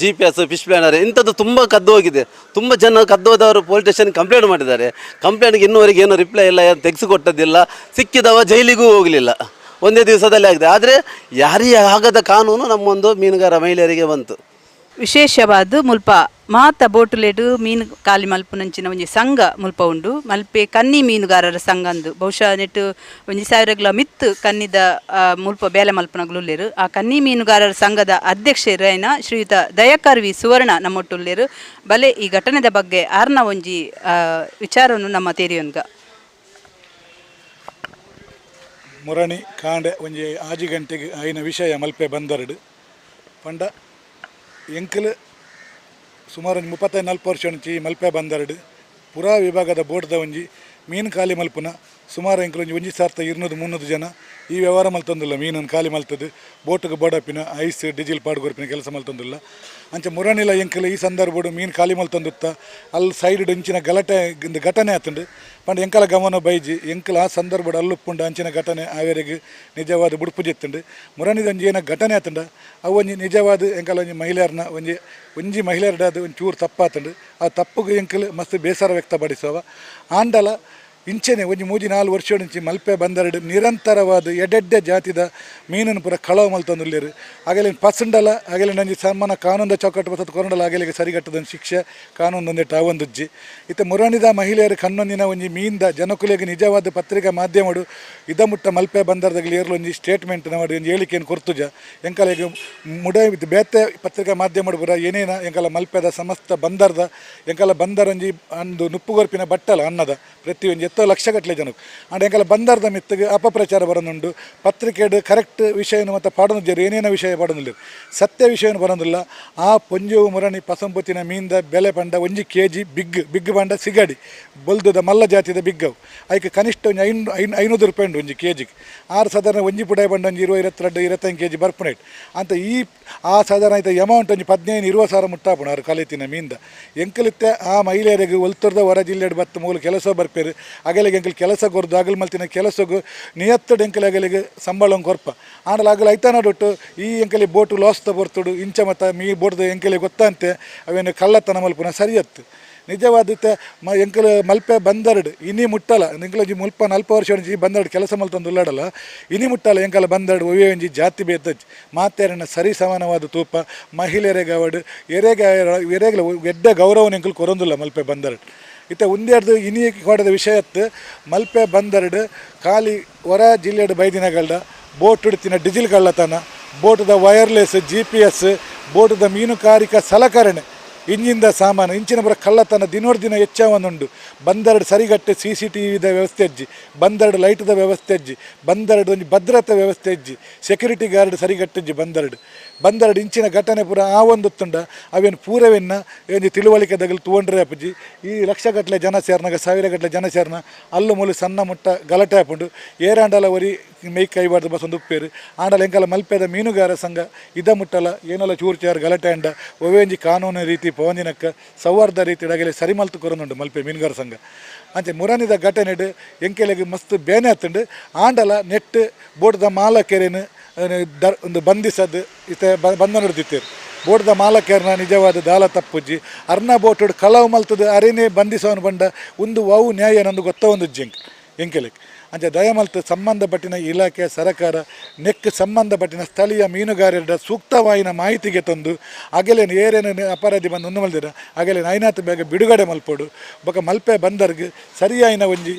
G P S fish planner ಇಂಥದ್ದು ತುಂಬ ಕದ್ದು ಹೋಗಿದೆ. ತುಂಬ ಜನ ಕದ್ದು ಹೋದವರು ಪೊಲೀಸ್ ಸ್ಟೇಷನ್ ಕಂಪ್ಲೇಂಟ್ ಮಾಡಿದ್ದಾರೆ. ಕಂಪ್ಲೇಂಟ್ಗೆ ಇನ್ನೂವರೆಗೆ ಏನು ರಿಪ್ಲೈ ಇಲ್ಲ, ಏನು ತೆಗೆಸಿಕೊಟ್ಟದ್ದಿಲ್ಲ. ಸಿಕ್ಕಿದವ ಜೈಲಿಗೂ ಹೋಗಲಿಲ್ಲ. ಒಂದೇ ದಿವಸದಲ್ಲಿ ಆಗಿದೆ. ಆದರೆ ಯಾರಿಗೆ ಆಗದ ಕಾನೂನು ನಮ್ಮೊಂದು ಮೀನುಗಾರ ಮಹಿಳೆಯರಿಗೆ ಬಂತು. ವಿಶೇಷವಾದ ಮುಲ್ಪ. ಮಾತ ಬೋಟುಲೆಡು ಮೀನು ಕಾಲಿ ಮಲ್ಪುನಂಚಿನ ಒಂಜಿ ಸಂಘ ಮುಲ್ಪ ಉಂಡು. ಮಲ್ಪೆ ಕನ್ನಿ ಮೀನುಗಾರರ ಸಂಘ ಅಂದು. ಬಹುಶಃ ನೆಟ್ಟು ಒಂಜಿ ಸಾವಿರಗ್ಲ ಮಿತ್ತು ಕನ್ನಿದ ಮುಲ್ಪ ಬೇಲೆ ಮಲ್ಪನಗಳುಲ್ಲೇರು ಆ ಕನ್ನಿ ಮೀನುಗಾರರ ಸಂಘದ ಅಧ್ಯಕ್ಷರಾಯನ ಶ್ರೀಯುತ ದಯಕರ್ವಿ ಸುವರ್ಣ ನಮ್ಮೊಟ್ಟುಲ್ಲೇರು. ಬಲೆ ಈ ಘಟನೆದ ಬಗ್ಗೆ ಆರ್ನ ಒಂಜಿ ವಿಚಾರವನ್ನು ನಮ್ಮ ತೇರಿಯನ್ಗ ಮುರಣಿ ಕಾಂಡೆ ಒಂಜಿ ಆಜಿ ಗಂಟೆಗೆ ಆಯ್ನ ವಿಷಯ ಮಲ್ಪೆ ಬಂದರಡು. ಪಂಡ ಎಂಕಲ್ ಸುಮಾರು ಒಂಜಿ ಮುಪ್ಪತ್ತೈದು ನಲ್ಪ ವರ್ಷ ಉಂಚಿ ಮಲ್ಪೆ ಬಂದರಡು, ಪುರಾ ವಿಭಾಗದ ಬೋಟ್ದ ಒಂಜಿ ಮೀನು ಖಾಲಿ ಮಲ್ಪುನ. ಸುಮಾರು ಎಂಕುಲೊಂಜಿ ಒಂಜಿ ಸಾರ್ತ ಇರ್ನೂದು ಮುನ್ನೂರು ಜನ. ಈ ವ್ಯವಹಾರ ಮಲ್ತೊಂದಿಲ್ಲ ಮೀನನ್ನು ಖಾಲಿ ಮಲ್ತದ್ದು ಬೋಟ್ಗೆ ಬಡಪಿನ ಐಸ್ ಡಿಜಿಲ್ ಪಾಡ್ಗೊರ್ಪಿನ ಕೆಲಸ ಮಲ್ತೊಂದಿಲ್ಲ. ಅಂಚ ಮುರಣಿಲ ಎಂಕಲ ಈ ಸಂದರ್ಭ ಮೀನು ಖಾಲಿ ಮಲ್ತೊಂದಿತ್ತ ಅಲ್ಲಿ ಸೈಡ್ ಇಂಚಿನ ಗಲಾಟೆ ಘಟನೆ ಆತುಂಡು. ಪಂಡ ಎಂಕಲ ಗಮನ ಬೈಜಿ, ಎಂಕಲ ಆ ಸಂದರ್ಭ ಅಲ್ಲುಪ್ಪುಂಡು ಅಂಚಿನ ಘಟನೆ ಆವೇರಿಗೆ ನಿಜವಾದ ಬುಡುಪು ಜೆತ್ತುಂಡು. ಮುರಣಿದ ಒಂಜಿ ಏನ ಘಟನೆ ಆತುಂಡ, ಅವು ಒಂಜಿ ನಿಜವಾದ ಎಂಕಲ ಒಂಜಿ ಮಹಿಳೆಯರನ್ನ ಒಂಜಿ ಒಂಜಿ ಮಹಿಳೆಯರ್ಡಾದ ಒಂದು ಚೂರು ತಪ್ಪಾತುಂಡು. ಆ ತಪ್ಪುಗೆ ಎಂಕಲು ಮಸ್ತ್ ಬೇಸರ ವ್ಯಕ್ತಪಡಿಸುವ ಆಂಡಲ ಇಂಚೆನೆ ಒಂಜಿ ಮೂಜಿ ನಾಲ್ಕು ವರ್ಷ ಇಂಚಿ ಮಲ್ಪೆ ಬಂದರಡು ನಿರಂತರವಾದ ಎಡೆಡ್ಡೆ ಜಾತಿದ ಮೀನನ್ನು ಪೂರ ಕಳವು ಮಲ್ತೊಂದುಲ್ಲೇರು ಆಗಲಿನ ಪಸಂಡಲ ಆಗಲಿನ ನಂಜಿ ಸನ್ಮಾನ ಕಾನೂನು ಚೌಕಟ್ಟು ಬಸತ್ ಕೊರಂಡಲ ಆಗಲಿಗೆ ಸರಿಗಟ್ಟದ ಶಿಕ್ಷೆ ಕಾನೂನು ಒಂದಿಟ್ಟು ಅವೊಂದುಜ್ಜಿ ಇತ್ತೆ ಮುರಣಿದ ಮಹಿಳೆಯರು ಕಣ್ಣೊಂದಿನ ಒಂಜಿ ಮೀನ್ದ ಜನಕುಲಿಗೆ ನಿಜವಾದ ಪತ್ರಿಕಾ ಮಾಧ್ಯಮಡು ಇದ ಮುಟ್ಟ ಮಲ್ಪೆ ಬಂದರದಾಗಲಿ ಏರ್ಲು ಒಂಜಿ ಸ್ಟೇಟ್ಮೆಂಟ್ ಮಾಡಿ ಒಂದು ಹೇಳಿಕೆಯನ್ನು ಕೊರ್ತುಜ. ಎಂಕಲೆಗೆ ಮುಡ ಬೇತೆ ಪತ್ರಿಕಾ ಮಾಧ್ಯಮ ಪೂರ ಏನೇನ, ಎಂಕಲ ಮಲ್ಪೆದ ಸಮಸ್ತ ಬಂದರ್ದ, ಎಂಕಲ ಬಂದರ್ ಒಂಜಿ ಅಂದು ನುಪ್ಪುಗೊರ್ಪಿನ ಬಟ್ಟಲ ಅನ್ನದ ಪ್ರತಿಯೊಂದು ಎತ್ತೋ ಲಕ್ಷ ಗಟ್ಟಲೆ ಜನಕ್ಕೆ ಅಂಡ್ ಎಂಕಲ ಬಂದರ್ದ ಮಿತ್ತಿಗೆ ಅಪಪ್ರಚಾರ ಬರೋದುಂಡು ಪತ್ರಿಕೆಡ್ ಕರೆಕ್ಟ್ ವಿಷಯನು ಮತ್ತು ಪಾಡೋದಿಲ್ಲ ಏನೇನ ವಿಷಯ ಪಾಡೋದಿಲ್ಲ ಸತ್ಯ ವಿಷಯನು ಬರೋದಿಲ್ಲ ಆ ಪೊಂಜವು ಮುರಣಿ ಪಸಂಪುತ್ತಿನ ಮೀನ್ದ ಬೆಲೆ ಪಂಡ ಒಂಜಿ ಕೆ ಜಿ ಬಿಗ್ ಬಿಗ್ ಬಂಡ ಸಿಗಡಿ. ಬೊಲ್ದುದ ಮಲ್ಲ ಜಾತಿದ ಬಿಗ್ಗವು ಅದಕ್ಕೆ ಕನಿಷ್ಠ ಒಂಜಿ ಐನು, ಐನ್, ಐನೂರು ರೂಪಾಯಿ ಉಂಟು ಒಂಜಿ ಕೆ ಜಿಗೆ ಆರು ಸಾಧಾರಣ ಒಂಜಿ ಪುಡಾಯ ಬಂಡ ಒಂಜಿ ಇರುವ ಇರತ್ತೆರಡು ಇರತ್ತೈದು ಕೆ ಜಿ ಬರ್ಪುನೇಟ್ ಅಂತ ಈ, ಆ ಸಾಧಾರಣ ಆಯ್ತು ಅಮೌಂಟ್ ಒಂಜಿ ಪದಿನೈದು ಇರುವ ಸಾವಿರ ಮುಟ್ಟಾಪುಣ ಅವ್ರು ಕಲಿತಿನ ಮೀನ್ದ. ಎಂಕಲಿತ್ತೆ ಆ ಮಹಿಳೆಯರಿಗೆ ಒಲ್ತುರ್ದ ಹೊರ ಜಿಲ್ಲೆಡ್ ಬತ್ತ ಮೂಲ ಕೆಲಸ ಬರ್ಪೇರು. ಅಗಲಿಗೆ ಎಂಕಲ್ ಕೆಲಸ ಕೊರ್ದು ಅಗಲ್ ಮಲ್ತಿನ ಕೆಲಸಗು ನಿಯತ್ತಡು ಎಂಕಲ್ ಅಗಲಿಗೆ ಸಂಬಳ ಕೊರ್ಪ ಆಂಡಲ ಅಗಲ ಐತಾನೊಟ್ಟು ಈ ಎಂಕಲಿ ಬೋಟು ಲಾಸ್ ಬರ್তুಡು ಇಂಚ ಮತ ಮೀ ಬೋಟ್ದು ಎಂಕಲಿ ಗೊತ್ತಂತೆ, ಅವೇನು ಕಳ್ಳತನ ಮಲ್ಪುನ ಸರಿಯತ್ತು. ನಿಜವಾದ ಮ ಎಂಕಲ ಮಲ್ಪೆ ಬಂದರ್ಡ್ ಇನಿ ಮುಟ್ಟಲ ಎಂಕಲಜಿ ಮುಲ್ಪ ನಲ್ಪ ವರ್ಷ ಜಿ ಬಂದರಡು ಕೆಲಸ ಮಲ್ತಂದು ಉಳ್ಳಾಡಲ್ಲ. ಇನಿ ಮುಟ್ಟಲ್ಲ ಎಂಕಲ ಬಂದರಡು ಒಂಜಿ ಜಾತಿ ಬೇತಜ್ ಮಾತೇರನ ಸರಿ ಸಮಾನವಾದ ತೂಪ ಮಹಿಳೆಯರಿಗೆ ಅವಡು ಎರೆಗ ಎರೆಗಲ ಎಡ್ಡ ಗೌರವನ ಎಂಕಲ್ ಕೊರೊಂದುಲ್ಲ ಮಲ್ಪೆ ಬಂದರ್ಡ್. ಇತ್ತ ಉಂದೆರ್ದು ಇನಿ ಕೊಡದ ವಿಷಯತ್ತು ಮಲ್ಪೆ ಬಂದರ್ಡ್ ಖಾಲಿ ಹೊರ ಜಿಲ್ಲೆಡ್ ಬೈದಿನಗಳ್ದ, ಬೋಟ್ ಹಿಡ್ತಿನ ಡಿಜಿಲ್ ಕಳ್ಳತನ ಬೋಟದ ವೈರ್ಲೆಸ್ ಜಿ ಪಿ ಎಸ್ ಬೋಟದ ಮೀನುಗಾರಿಕಾ ಸಲಕರಣೆ. ಇಂಜಿಂದ ಸಾಮಾನು ಇಂಚಿನ ಬರ ಕಳ್ಳತನ ದಿನೋಡ್ ದಿನ ಬಂದೆರಡು ಸರಿಗಟ್ಟೆ ಸಿ ಸಿ ಟಿ ವಿದ ವ್ಯವಸ್ಥೆ ಅಜ್ಜಿ. ಬಂದೆರಡು ಲೈಟ್ದ ವ್ಯವಸ್ಥೆ ಅಜ್ಜಿ. ಬಂದೆರಡು ಒಂದು ಭದ್ರತೆ ವ್ಯವಸ್ಥೆ ಅಜ್ಜಿ. Security guard ಸರಿಗಟ್ಟಜ್ಜಿ ಬಂದೆರಡು. ಬಂದೆರಡು ಇಂಚಿನ ಘಟನೆ ಪೂರ ಆ ತುಂಡ ಅವೇನು ಪೂರವೆನ್ನ ಏನು ತಿಳುವಳಿಕೆ ದಗಲು ತೊಗೊಂಡ್ರೆ ಅಪ್ಪಜಿ ಈ ಲಕ್ಷಗಟ್ಟಲೆ ಜನ ಸೇರ್ನಾಗ ಸಾವಿರ ಗಟ್ಟಲೆ ಜನ ಸೇರ್ನ ಅಲ್ಲು ಮೂಲು ಸಣ್ಣ ಮುಟ್ಟ ಗಲಾಟೆ ಹಾಕೊಂಡು ಏರಾಂಡಲ ಒರಿ ಮೈ ಕೈಬಾರ್ದು ಬಸ್ ಒಂದು ಉಪ್ಪೇರು. ಆಂಡಲ ಎಂಕಲ ಮಲ್ಪೆದ ಮೀನುಗಾರ ಸಂಘ, ಇದ ಮುಟ್ಟಲ ಚೂರು ಚೂರ್ಚಾರ್ ಗಲಾಟೆ ಅಂಡ. ಒವೇಂಜಿ ಕಾನೂನು ರೀತಿ ಪವನಿನಕ್ಕ ಸೌಹಾರ್ದ ರೀತಿ ಸರಿ ಮಲ್ತು ಕೊರೊಂದುಂಡು ಮಲ್ಪೆ ಮೀನುಗಾರ ಸಂಘ. ಅಂಚೆ ಮುರನಿದ ಘಟನೆಡ್ ಎಂಕೆಲೆಗೆ ಮಸ್ತ್ ಬೇನೆ ಹತ್ತುಂಡು. ಆಂಡಲ, ನೆಟ್ ಬೋಟದ ಮಾಲಕೆರೆನು ದರ್, ಒಂದು ಬಂಧಿಸದು ಇತ ಬಂಧನ ಹಿಡ್ದಿತ್ತೇರು. ಬೋಡ್ದ ಮಾಲಕೇರ್ನ ನಿಜವಾದ ದಾಲ ತಪ್ಪುಜ್ಜಿ. ಅರ್ನ ಬೋಟುಡು ಕಳವು ಮಲ್ತದ ಅರೇನೇ ಬಂಧಿಸವನು ಬಂಡ ಒಂದು ವಾವು ನ್ಯಾಯ ನಂದು ಗೊತ್ತ ಒಂದು ಜಿಂಕ್ ಎಂಕೆಲೆಕ್ ಅಂಚೆ ದಯಮಲ್ತು ಸಂಬಂಧಪಟ್ಟಿನ ಇಲಾಖೆ, ಸರಕಾರ, ನೆಕ್ ಸಂಬಂಧಪಟ್ಟಿನ ಸ್ಥಳೀಯ ಮೀನುಗಾರರ ಸೂಕ್ತವಾಯಿನ ಮಾಹಿತಿಗೆ ತಂದು ಆಗಲೇ ಏರೇನು ಅಪರಾಧಿ ಬಂದು ಒಂದು ಮಲ್ದಿರ ಅಗಲೇನು ಐನಾತ್ ಬೇಗ ಬಿಡುಗಡೆ ಮಲ್ಪೋಡು. ಬೊಕ ಮಲ್ಪೆ ಬಂದರ್ಗೆ ಸರಿಯಾಯಿನ ಒಂಜಿ